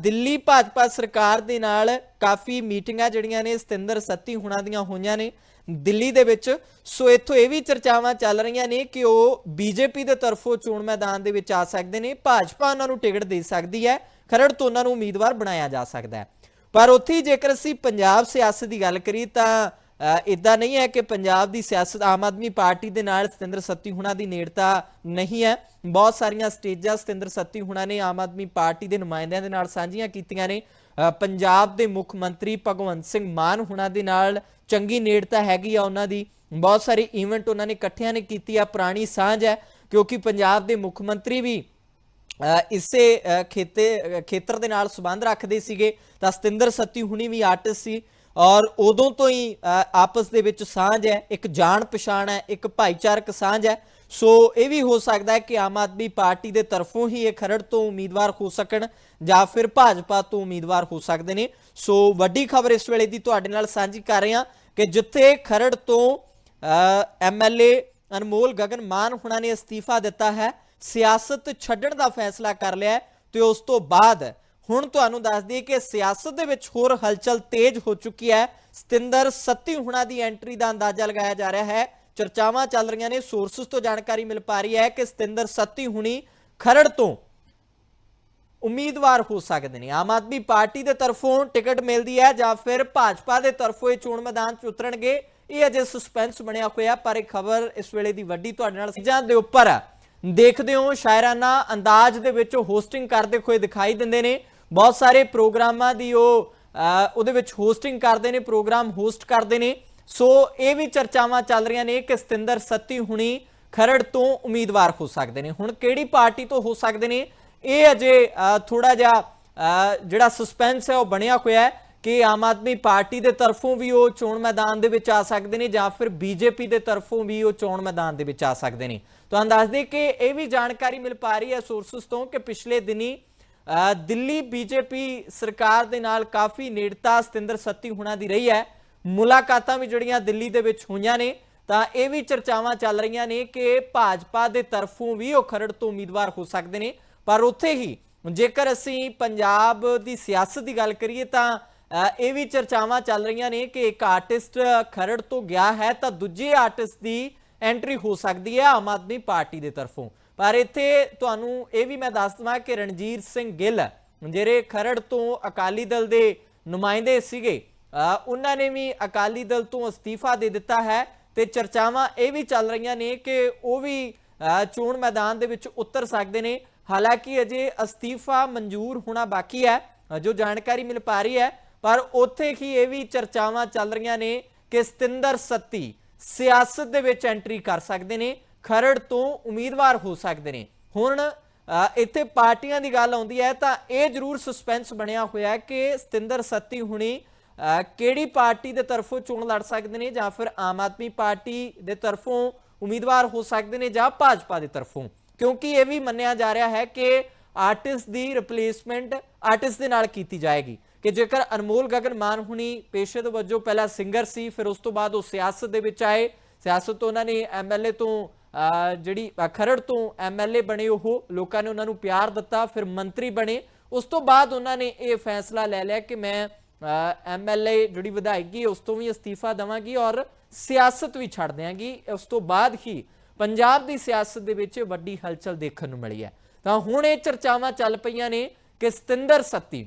ਦਿੱਲੀ ਭਾਜਪਾ ਸਰਕਾਰ ਦੇ ਨਾਲ ਕਾਫੀ ਮੀਟਿੰਗਾਂ ਜਿਹੜੀਆਂ ਨੇ ਸਤਿੰਦਰ ਸੱਤੀ ਹੁਣਾਂ ਦੀਆਂ ਹੋਈਆਂ ਨੇ ਦਿੱਲੀ ਦੇ ਵਿੱਚ। ਸੋ ਇੱਥੋਂ ਇਹ ਵੀ ਚਰਚਾਵਾਂ ਚੱਲ ਰਹੀਆਂ ਨੇ ਕਿ ਉਹ ਬੀਜੇਪੀ ਦੇ ਤਰਫੋਂ ਚੋਣ ਮੈਦਾਨ ਦੇ ਵਿੱਚ ਆ ਸਕਦੇ ਨੇ, ਭਾਜਪਾ ਉਹਨਾਂ ਨੂੰ ਟਿਕਟ ਦੇ ਸਕਦੀ ਹੈ, ਖਰੜ ਤੋਂ ਉਹਨਾਂ ਨੂੰ ਉਮੀਦਵਾਰ ਬਣਾਇਆ ਜਾ ਸਕਦਾ ਹੈ। ਪਰ ਉੱਥੇ ਹੀ ਜੇਕਰ ਅਸੀਂ ਪੰਜਾਬ ਸਿਆਸਤ ਦੀ ਗੱਲ ਕਰੀ ਤਾਂ ਇਦਾਂ ਨਹੀਂ ਹੈ ਕਿ ਪੰਜਾਬ ਦੀ ਸਿਆਸਤ ਆਮ ਆਦਮੀ ਪਾਰਟੀ ਦੇ ਨਾਲ ਸਤਿੰਦਰ ਸੱਤੀ ਹੁਣਾਂ ਦੀ ਨੇੜਤਾ ਨਹੀਂ ਹੈ। ਬਹੁਤ ਸਾਰੀਆਂ ਸਟੇਜਾਂ ਸਤਿੰਦਰ ਸੱਤੀ ਹੁਣਾਂ ਨੇ ਆਮ ਆਦਮੀ ਪਾਰਟੀ ਦੇ ਨੁਮਾਇੰਦਿਆਂ ਦੇ ਨਾਲ ਸਾਂਝੀਆਂ ਕੀਤੀਆਂ ਨੇ। ਪੰਜਾਬ ਦੇ ਮੁੱਖ ਮੰਤਰੀ ਭਗਵੰਤ ਸਿੰਘ ਮਾਨ ਹੁਣਾਂ ਦੇ ਨਾਲ ਚੰਗੀ ਨੇੜਤਾ ਹੈਗੀ ਆ ਉਹਨਾਂ ਦੀ। ਬਹੁਤ ਸਾਰੇ ਇਵੈਂਟ ਉਹਨਾਂ ਨੇ ਇਕੱਠਿਆਂ ਨੇ ਕੀਤੀ ਆ, ਪੁਰਾਣੀ ਸਾਂਝ ਹੈ, ਕਿਉਂਕਿ ਪੰਜਾਬ ਦੇ ਮੁੱਖ ਮੰਤਰੀ ਵੀ ਇਸੇ ਖੇਤੇ ਖੇਤਰ ਦੇ ਨਾਲ ਸੰਬੰਧ ਰੱਖਦੇ ਸੀਗੇ। ਤਾਂ ਸਤਿੰਦਰ ਸੱਤੀ ਹੁਣੀ ਵੀ ਆਰਟਿਸਟ ਸੀ। ਔਰ ਉਦੋਂ ਤੋਂ ਹੀ ਆਪਸ ਦੇ ਵਿੱਚ ਸਾਂਝ ਹੈ, ਇੱਕ ਜਾਣ ਪਛਾਣ ਹੈ, ਇੱਕ ਭਾਈਚਾਰਕ ਸਾਂਝ ਹੈ। ਸੋ ਇਹ ਵੀ ਹੋ ਸਕਦਾ ਹੈ ਕਿ ਆਮ ਆਦਮੀ ਪਾਰਟੀ ਦੇ ਤਰਫੋਂ ਹੀ ਇਹ ਖਰੜ ਤੋਂ ਉਮੀਦਵਾਰ ਹੋ ਸਕਣ ਜਾਂ ਫਿਰ ਭਾਜਪਾ ਤੋਂ ਉਮੀਦਵਾਰ ਹੋ ਸਕਦੇ ਨੇ। ਸੋ ਵੱਡੀ ਖਬਰ ਇਸ ਵੇਲੇ ਦੀ ਤੁਹਾਡੇ ਨਾਲ ਸਾਂਝੀ ਕਰ ਰਹੇ ਹਾਂ ਕਿ ਜਿੱਥੇ ਖਰੜ ਤੋਂ ਐਮਐਲਏ ਅਨਮੋਲ ਗਗਨ ਮਾਨ ਹੁਣਾਂ ਨੇ ਅਸਤੀਫਾ ਦਿੱਤਾ ਹੈ, ਸਿਆਸਤ ਛੱਡਣ ਦਾ ਫੈਸਲਾ ਕਰ ਲਿਆ ਹੈ ਤੇ ਉਸ ਤੋਂ ਬਾਅਦ ਹੁਣ ਤੁਹਾਨੂੰ ਦੱਸ ਦਈਏ ਕਿ ਸਿਆਸਤ ਦੇ ਵਿੱਚ ਹੋਰ ਹਲਚਲ ਤੇਜ਼ ਹੋ ਚੁੱਕੀ ਹੈ। ਸਤਿੰਦਰ ਸੱਤੀ ਹੁਣਾਂ ਦੀ ਐਂਟਰੀ ਦਾ ਅੰਦਾਜ਼ਾ ਲਗਾਇਆ ਜਾ ਰਿਹਾ ਹੈ। ਚਰਚਾਵਾਂ ਚੱਲ ਰਹੀਆਂ ਨੇ ਸੋਰਸਸ ਤੋਂ ਜਾਣਕਾਰੀ ਮਿਲ ਪਾ ਰਹੀ ਹੈ ਕਿ ਸਤਿੰਦਰ ਸੱਤੀ ਹੁਣੀ ਖਰੜ ਤੋਂ ਉਮੀਦਵਾਰ ਹੋ ਸਕਦੇ ਨੇ। ਆਮ ਆਦਮੀ ਪਾਰਟੀ ਦੇ ਤਰਫੋਂ ਟਿਕਟ ਮਿਲਦੀ ਹੈ ਜਾਂ ਫਿਰ ਭਾਜਪਾ ਦੇ ਤਰਫੋਂ ਇਹ ਚੋਣ ਮੈਦਾਨ 'ਚ ਉਤਰਨਗੇ। ਇਹ ਅਜੇ ਸਸਪੈਂਸ ਬਣਿਆ ਹੋਇਆ, ਪਰ ਇਹ ਖਬਰ ਇਸ ਵੇਲੇ ਦੀ ਵੱਡੀ ਤੁਹਾਡੇ ਨਾਲ ਚੀਜ਼ਾਂ ਦੇ ਉੱਪਰ ਆ। ਦੇਖਦੇ ਹੋ, ਸ਼ਾਇਰਾਨਾ ਅੰਦਾਜ਼ ਦੇ ਵਿੱਚ ਹੋਸਟਿੰਗ ਕਰਦੇ ਹੋਏ ਦਿਖਾਈ ਦਿੰਦੇ ਨੇ। ਬਹੁਤ ਸਾਰੇ ਪ੍ਰੋਗਰਾਮਾਂ ਦੀ ਉਹ ਉਹਦੇ ਵਿੱਚ ਹੋਸਟਿੰਗ ਕਰਦੇ ਨੇ, ਪ੍ਰੋਗਰਾਮ ਹੋਸਟ ਕਰਦੇ ਨੇ। ਸੋ ਇਹ ਵੀ ਚਰਚਾਵਾਂ ਚੱਲ ਰਹੀਆਂ ਨੇ ਕਿ ਸਤਿੰਦਰ ਸੱਤੀ ਹੁਣੀ ਖਰੜ ਤੋਂ ਉਮੀਦਵਾਰ ਹੋ ਸਕਦੇ ਨੇ। ਹੁਣ ਕਿਹੜੀ ਪਾਰਟੀ ਤੋਂ ਹੋ ਸਕਦੇ ਨੇ? ਇਹ ਅਜੇ ਥੋੜਾ ਜਿਹਾ ਜਿਹੜਾ ਸਸਪੈਂਸ ਹੈ ਉਹ ਬਣਿਆ ਹੋਇਆ ਹੈ ਕਿ ਆਮ ਆਦਮੀ ਪਾਰਟੀ ਦੇ ਤਰਫੋਂ ਵੀ ਉਹ ਚੋਣ ਮੈਦਾਨ ਦੇ ਵਿੱਚ ਆ ਸਕਦੇ ਨੇ ਜਾਂ ਫਿਰ ਬੀਜੇਪੀ ਦੇ ਤਰਫੋਂ ਵੀ ਉਹ ਚੋਣ ਮੈਦਾਨ ਦੇ ਵਿੱਚ ਆ ਸਕਦੇ ਨੇ। ਤੁਹਾਨੂੰ ਦੱਸ ਦੇ ਕਿ ਇਹ ਵੀ ਜਾਣਕਾਰੀ ਮਿਲ ਪਾ ਰਹੀ ਹੈ ਸੋਰਸਸ ਤੋਂ ਕਿ ਪਿਛਲੇ ਦਿਨੀ ਦਿੱਲੀ ਬੀਜੇਪੀ ਸਰਕਾਰ ਦੇ ਨਾਲ ਕਾਫੀ ਨੇੜਤਾ ਸਤਿੰਦਰ ਸੱਤੀ ਹੁਣਾਂ ਦੀ ਰਹੀ ਹੈ। ਮੁਲਾਕਾਤਾਂ ਵੀ ਜਿਹੜੀਆਂ ਦਿੱਲੀ ਦੇ ਵਿੱਚ ਹੋਈਆਂ ਨੇ, ਤਾਂ ਇਹ ਵੀ ਚਰਚਾਵਾਂ ਚੱਲ ਰਹੀਆਂ ਨੇ ਕਿ ਭਾਜਪਾ ਦੇ ਤਰਫੋਂ ਵੀ ਉਹ ਖਰੜ ਤੋਂ ਉਮੀਦਵਾਰ ਹੋ ਸਕਦੇ ਨੇ। ਪਰ ਉੱਥੇ ਹੀ ਜੇਕਰ ਅਸੀਂ ਪੰਜਾਬ ਦੀ ਸਿਆਸਤ ਦੀ ਗੱਲ ਕਰੀਏ ਤਾਂ ਇਹ ਵੀ ਚਰਚਾਵਾਂ ਚੱਲ ਰਹੀਆਂ ਨੇ ਕਿ ਇੱਕ ਆਰਟਿਸਟ ਖਰੜ ਤੋਂ ਗਿਆ ਹੈ ਤਾਂ ਦੂਜੇ ਆਰਟਿਸਟ ਦੀ ਐਂਟਰੀ ਹੋ ਸਕਦੀ ਹੈ ਆਮ ਆਦਮੀ ਪਾਰਟੀ ਦੇ ਤਰਫੋਂ। ਪਰ ਇੱਥੇ ਤੁਹਾਨੂੰ ਇਹ ਵੀ ਮੈਂ ਦੱਸ ਦਵਾਂ ਕਿ ਰਣਜੀਤ ਸਿੰਘ ਗਿੱਲ ਜਿਹੜੇ ਖਰੜ ਤੋਂ ਅਕਾਲੀ ਦਲ ਦੇ ਨੁਮਾਇੰਦੇ ਸੀਗੇ ਉਹਨਾਂ ਨੇ ਵੀ ਅਕਾਲੀ ਦਲ ਤੋਂ ਅਸਤੀਫਾ ਦੇ ਦਿੱਤਾ ਹੈ ਤੇ ਚਰਚਾਵਾਂ ਇਹ ਵੀ ਚੱਲ ਰਹੀਆਂ ਨੇ ਕਿ ਉਹ ਵੀ ਚੋਣ ਮੈਦਾਨ ਦੇ ਵਿੱਚ ਉਤਰ ਸਕਦੇ ਨੇ। ਹਾਲਾਂਕਿ ਅਜੇ ਅਸਤੀਫਾ ਮਨਜ਼ੂਰ ਹੋਣਾ ਬਾਕੀ ਹੈ, ਜੋ ਜਾਣਕਾਰੀ ਮਿਲ ਪਾ ਰਹੀ ਹੈ, ਪਰ ਉੱਥੇ ਹੀ ਇਹ ਵੀ ਚਰਚਾਵਾਂ ਚੱਲ ਰਹੀਆਂ ਨੇ ਕਿ ਸਤਿੰਦਰ ਸੱਤੀ ਸਿਆਸਤ ਦੇ ਵਿੱਚ ਐਂਟਰੀ ਕਰ ਸਕਦੇ ਨੇ। ਖਰੜ ਤੋਂ ਉਮੀਦਵਾਰ ਹੋ ਸਕਦੇ ਨੇ। ਹੁਣ ਇੱਥੇ ਪਾਰਟੀਆਂ ਦੀ ਗੱਲ ਆਉਂਦੀ ਹੈ ਤਾਂ ਇਹ ਜ਼ਰੂਰ ਸਸਪੈਂਸ ਬਣਿਆ ਹੋਇਆ ਕਿ ਸਤਿੰਦਰ ਸੱਤੀ ਹੁਣੀ ਕਿਹੜੀ ਪਾਰਟੀ ਦੇ ਤਰਫੋਂ ਚੋਣ ਲੜ ਸਕਦੇ ਨੇ ਜਾਂ ਫਿਰ ਆਮ ਆਦਮੀ ਪਾਰਟੀ ਦੇ ਤਰਫੋਂ ਉਮੀਦਵਾਰ ਹੋ ਸਕਦੇ ਨੇ ਜਾਂ ਭਾਜਪਾ ਦੇ ਤਰਫੋਂ? ਕਿਉਂਕਿ ਇਹ ਵੀ ਮੰਨਿਆ ਜਾ ਰਿਹਾ ਹੈ ਕਿ ਆਰਟਿਸਟ ਦੀ ਰਿਪਲੇਸਮੈਂਟ ਆਰਟਿਸਟ ਦੇ ਨਾਲ ਕੀਤੀ ਜਾਏਗੀ। ਕਿ ਜੇਕਰ ਅਨਮੋਲ ਗਗਨ ਮਾਨ ਹੁਣੀ ਪੇਸ਼ੇ ਤੋਂ ਵਜੋਂ ਪਹਿਲਾਂ ਸਿੰਗਰ ਸੀ, ਫਿਰ ਉਸ ਤੋਂ ਬਾਅਦ ਉਹ ਸਿਆਸਤ ਦੇ ਵਿੱਚ ਆਏ। ਸਿਆਸਤ ਤੋਂ ਉਹਨਾਂ ਨੇ ਐਮਐਲਏ ਤੋਂ ਜਿਹੜੀ ਖਰੜ ਤੋਂ ਐਮਐਲਏ ਬਣੇ ਉਹ, ਲੋਕਾਂ ਨੇ ਉਹਨਾਂ ਨੂੰ ਪਿਆਰ ਦਿੱਤਾ, ਫਿਰ ਮੰਤਰੀ ਬਣੇ। ਉਸ ਤੋਂ ਬਾਅਦ ਉਹਨਾਂ ਨੇ ਇਹ ਫੈਸਲਾ ਲੈ ਲਿਆ ਕਿ ਮੈਂ ਐਮਐਲਏ ਜਿਹੜੀ ਵਿਧਾਇਕੀ ਉਸ ਤੋਂ ਵੀ ਅਸਤੀਫਾ ਦਵਾਂਗੀ ਔਰ ਸਿਆਸਤ ਵੀ ਛੱਡ ਦਿਆਂਗੀ। ਉਸ ਤੋਂ ਬਾਅਦ ਹੀ ਪੰਜਾਬ ਦੀ ਸਿਆਸਤ ਦੇ ਵਿੱਚ ਵੱਡੀ ਹਲਚਲ ਦੇਖਣ ਨੂੰ ਮਿਲੀ ਹੈ। ਤਾਂ ਹੁਣ ਇਹ ਚਰਚਾਵਾਂ ਚੱਲ ਪਈਆਂ ਨੇ ਕਿ ਸਤਿੰਦਰ ਸੱਤੀ,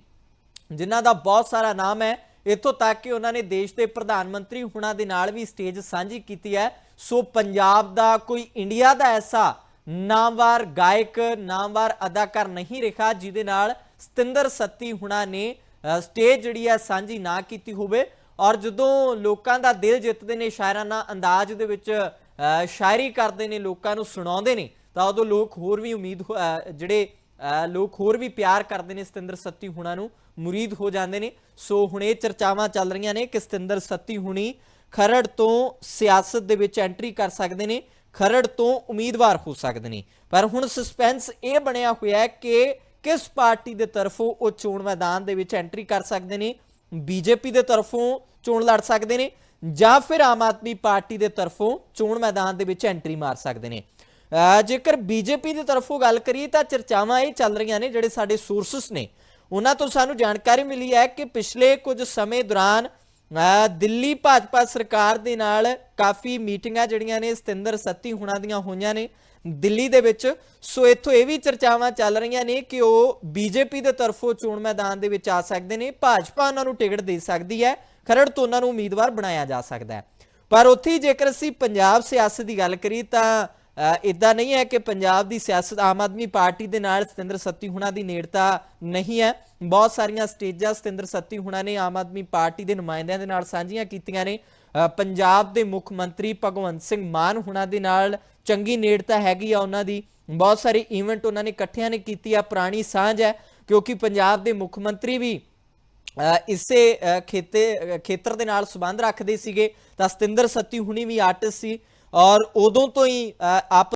ਜਿਨ੍ਹਾਂ ਦਾ ਬਹੁਤ ਸਾਰਾ ਨਾਮ ਹੈ ਇੱਥੋਂ ਤੱਕ ਕਿ ਉਹਨਾਂ ਨੇ ਦੇਸ਼ ਦੇ ਪ੍ਰਧਾਨ ਮੰਤਰੀ ਹੁਣਾਂ ਦੇ ਨਾਲ ਵੀ ਸਟੇਜ ਸਾਂਝੀ ਕੀਤੀ ਹੈ। ਸੋ ਪੰਜਾਬ ਦਾ ਕੋਈ ਇੰਡੀਆ ਦਾ ਐਸਾ ਨਾਮਵਾਰ ਗਾਇਕ, ਨਾਮਵਾਰ ਅਦਾਕਾਰ ਨਹੀਂ ਰਿਹਾ ਜਿਹਦੇ ਨਾਲ ਸਤਿੰਦਰ ਸੱਤੀ ਹੁਣਾਂ ਨੇ ਸਟੇਜ ਜਿਹੜੀ ਹੈ ਸਾਂਝੀ ਨਾ ਕੀਤੀ ਹੋਵੇ। ਔਰ ਜਦੋਂ ਲੋਕਾਂ ਦਾ ਦਿਲ ਜਿੱਤਦੇ ਨੇ ਸ਼ਾਇਰਾਨਾ ਅੰਦਾਜ਼ ਦੇ ਵਿੱਚ ਸ਼ਾਇਰੀ ਕਰਦੇ ਨੇ, ਲੋਕਾਂ ਨੂੰ ਸੁਣਾਉਂਦੇ ਨੇ, ਤਾਂ ਉਦੋਂ ਲੋਕ ਹੋਰ ਵੀ ਉਮੀਦ ਜਿਹੜੇ ਲੋਕ ਹੋਰ ਵੀ ਪਿਆਰ ਕਰਦੇ ਨੇ ਸਤਿੰਦਰ ਸੱਤੀ ਹੁਣਾਂ ਨੂੰ, ਮੁਰੀਦ ਹੋ ਜਾਂਦੇ ਨੇ। ਸੋ ਹੁਣ ਇਹ ਚਰਚਾਵਾਂ ਚੱਲ ਰਹੀਆਂ ਨੇ ਕਿ ਸਤਿੰਦਰ ਸੱਤੀ ਹੁਣੀ ਖਰੜ ਤੋਂ ਸਿਆਸਤ ਦੇ ਵਿੱਚ ਐਂਟਰੀ ਕਰ ਸਕਦੇ ਨੇ, ਖਰੜ ਤੋਂ ਉਮੀਦਵਾਰ ਹੋ ਸਕਦੇ ਨੇ। ਪਰ ਹੁਣ ਸਸਪੈਂਸ ਇਹ ਬਣਿਆ ਹੋਇਆ ਹੈ ਕਿ ਕਿਸ ਪਾਰਟੀ ਦੇ ਤਰਫੋਂ ਉਹ ਚੋਣ ਮੈਦਾਨ ਦੇ ਵਿੱਚ ਐਂਟਰੀ ਕਰ ਸਕਦੇ ਨੇ, ਬੀਜੇਪੀ ਦੇ ਤਰਫੋਂ ਚੋਣ ਲੜ ਸਕਦੇ ਨੇ ਜਾਂ ਫਿਰ ਆਮ ਆਦਮੀ ਪਾਰਟੀ ਦੇ ਤਰਫੋਂ ਚੋਣ ਮੈਦਾਨ ਦੇ ਵਿੱਚ ਐਂਟਰੀ ਮਾਰ ਸਕਦੇ ਨੇ। ਜੇਕਰ ਬੀਜੇਪੀ ਦੀ ਤਰਫੋਂ ਗੱਲ ਕਰੀਏ ਤਾਂ ਚਰਚਾਵਾਂ ਇਹ ਚੱਲ ਰਹੀਆਂ ਨੇ ਜਿਹੜੇ ਸਾਡੇ ਸੋਰਸਸ ਨੇ। ਉਹਨਾਂ ਤੋਂ ਸਾਨੂੰ ਜਾਣਕਾਰੀ ਮਿਲੀ ਹੈ ਕਿ ਪਿਛਲੇ ਕੁਝ ਸਮੇਂ ਦੌਰਾਨ ਦਿੱਲੀ ਭਾਜਪਾ ਸਰਕਾਰ ਦੇ ਨਾਲ ਕਾਫੀ ਮੀਟਿੰਗਾਂ ਜਿਹੜੀਆਂ ਨੇ ਸਤਿੰਦਰ ਸੱਤੀ ਹੁਣਾਂ ਦੀਆਂ ਹੋਈਆਂ ਨੇ ਦਿੱਲੀ ਦੇ ਵਿੱਚ। ਸੋ ਇੱਥੋਂ ਇਹ ਵੀ ਚਰਚਾਵਾਂ ਚੱਲ ਰਹੀਆਂ ਨੇ ਕਿ ਉਹ ਬੀਜੇਪੀ ਦੇ ਤਰਫੋਂ ਚੋਣ ਮੈਦਾਨ ਦੇ ਵਿੱਚ ਆ ਸਕਦੇ ਨੇ। ਭਾਜਪਾ ਉਹਨਾਂ ਨੂੰ ਟਿਕਟ ਦੇ ਸਕਦੀ ਹੈ। ਖਰੜ ਤੋਂ ਉਹਨਾਂ ਨੂੰ ਉਮੀਦਵਾਰ ਬਣਾਇਆ ਜਾ ਸਕਦਾ ਹੈ। ਪਰ ਉੱਥੇ ਜੇਕਰ ਅਸੀਂ ਪੰਜਾਬ ਸਿਆਸਤ ਦੀ ਗੱਲ ਕਰੀ ਤਾਂ ਇਦਾਂ ਨਹੀਂ ਹੈ ਕਿ ਪੰਜਾਬ ਦੀ ਸਿਆਸਤ ਆਮ ਆਦਮੀ ਪਾਰਟੀ ਦੇ ਨਾਲ ਸਤਿੰਦਰ ਸੱਤੀ ਹੁਣਾਂ ਦੀ ਨੇੜਤਾ ਨਹੀਂ ਹੈ। ਬਹੁਤ ਸਾਰੀਆਂ ਸਟੇਜਾਂ ਸਤਿੰਦਰ ਸੱਤੀ ਹੁਣਾਂ ਨੇ ਆਮ ਆਦਮੀ ਪਾਰਟੀ ਦੇ ਨੁਮਾਇੰਦਿਆਂ ਦੇ ਨਾਲ ਸਾਂਝੀਆਂ ਕੀਤੀਆਂ ਨੇ। ਪੰਜਾਬ ਦੇ ਮੁੱਖ ਮੰਤਰੀ ਭਗਵੰਤ ਸਿੰਘ ਮਾਨ ਹੁਣਾਂ ਦੇ ਨਾਲ ਚੰਗੀ ਨੇੜਤਾ ਹੈਗੀ ਆ ਉਹਨਾਂ ਦੀ। ਬਹੁਤ ਸਾਰੇ ਇਵੈਂਟ ਉਹਨਾਂ ਨੇ ਇਕੱਠਿਆਂ ਨੇ ਕੀਤੀ ਆ, ਪੁਰਾਣੀ ਸਾਂਝ ਹੈ, ਕਿਉਂਕਿ ਪੰਜਾਬ ਦੇ ਮੁੱਖ ਮੰਤਰੀ ਵੀ ਇਸੇ ਖੇਤੇ ਖੇਤਰ ਦੇ ਨਾਲ ਸੰਬੰਧ ਰੱਖਦੇ ਸੀਗੇ। ਤਾਂ ਸਤਿੰਦਰ ਸੱਤੀ ਹੁਣੀ ਵੀ ਆਰਟਿਸਟ ਸੀ। ਔਰ ਉਦੋਂ ਤੋਂ ਹੀ ਆਪ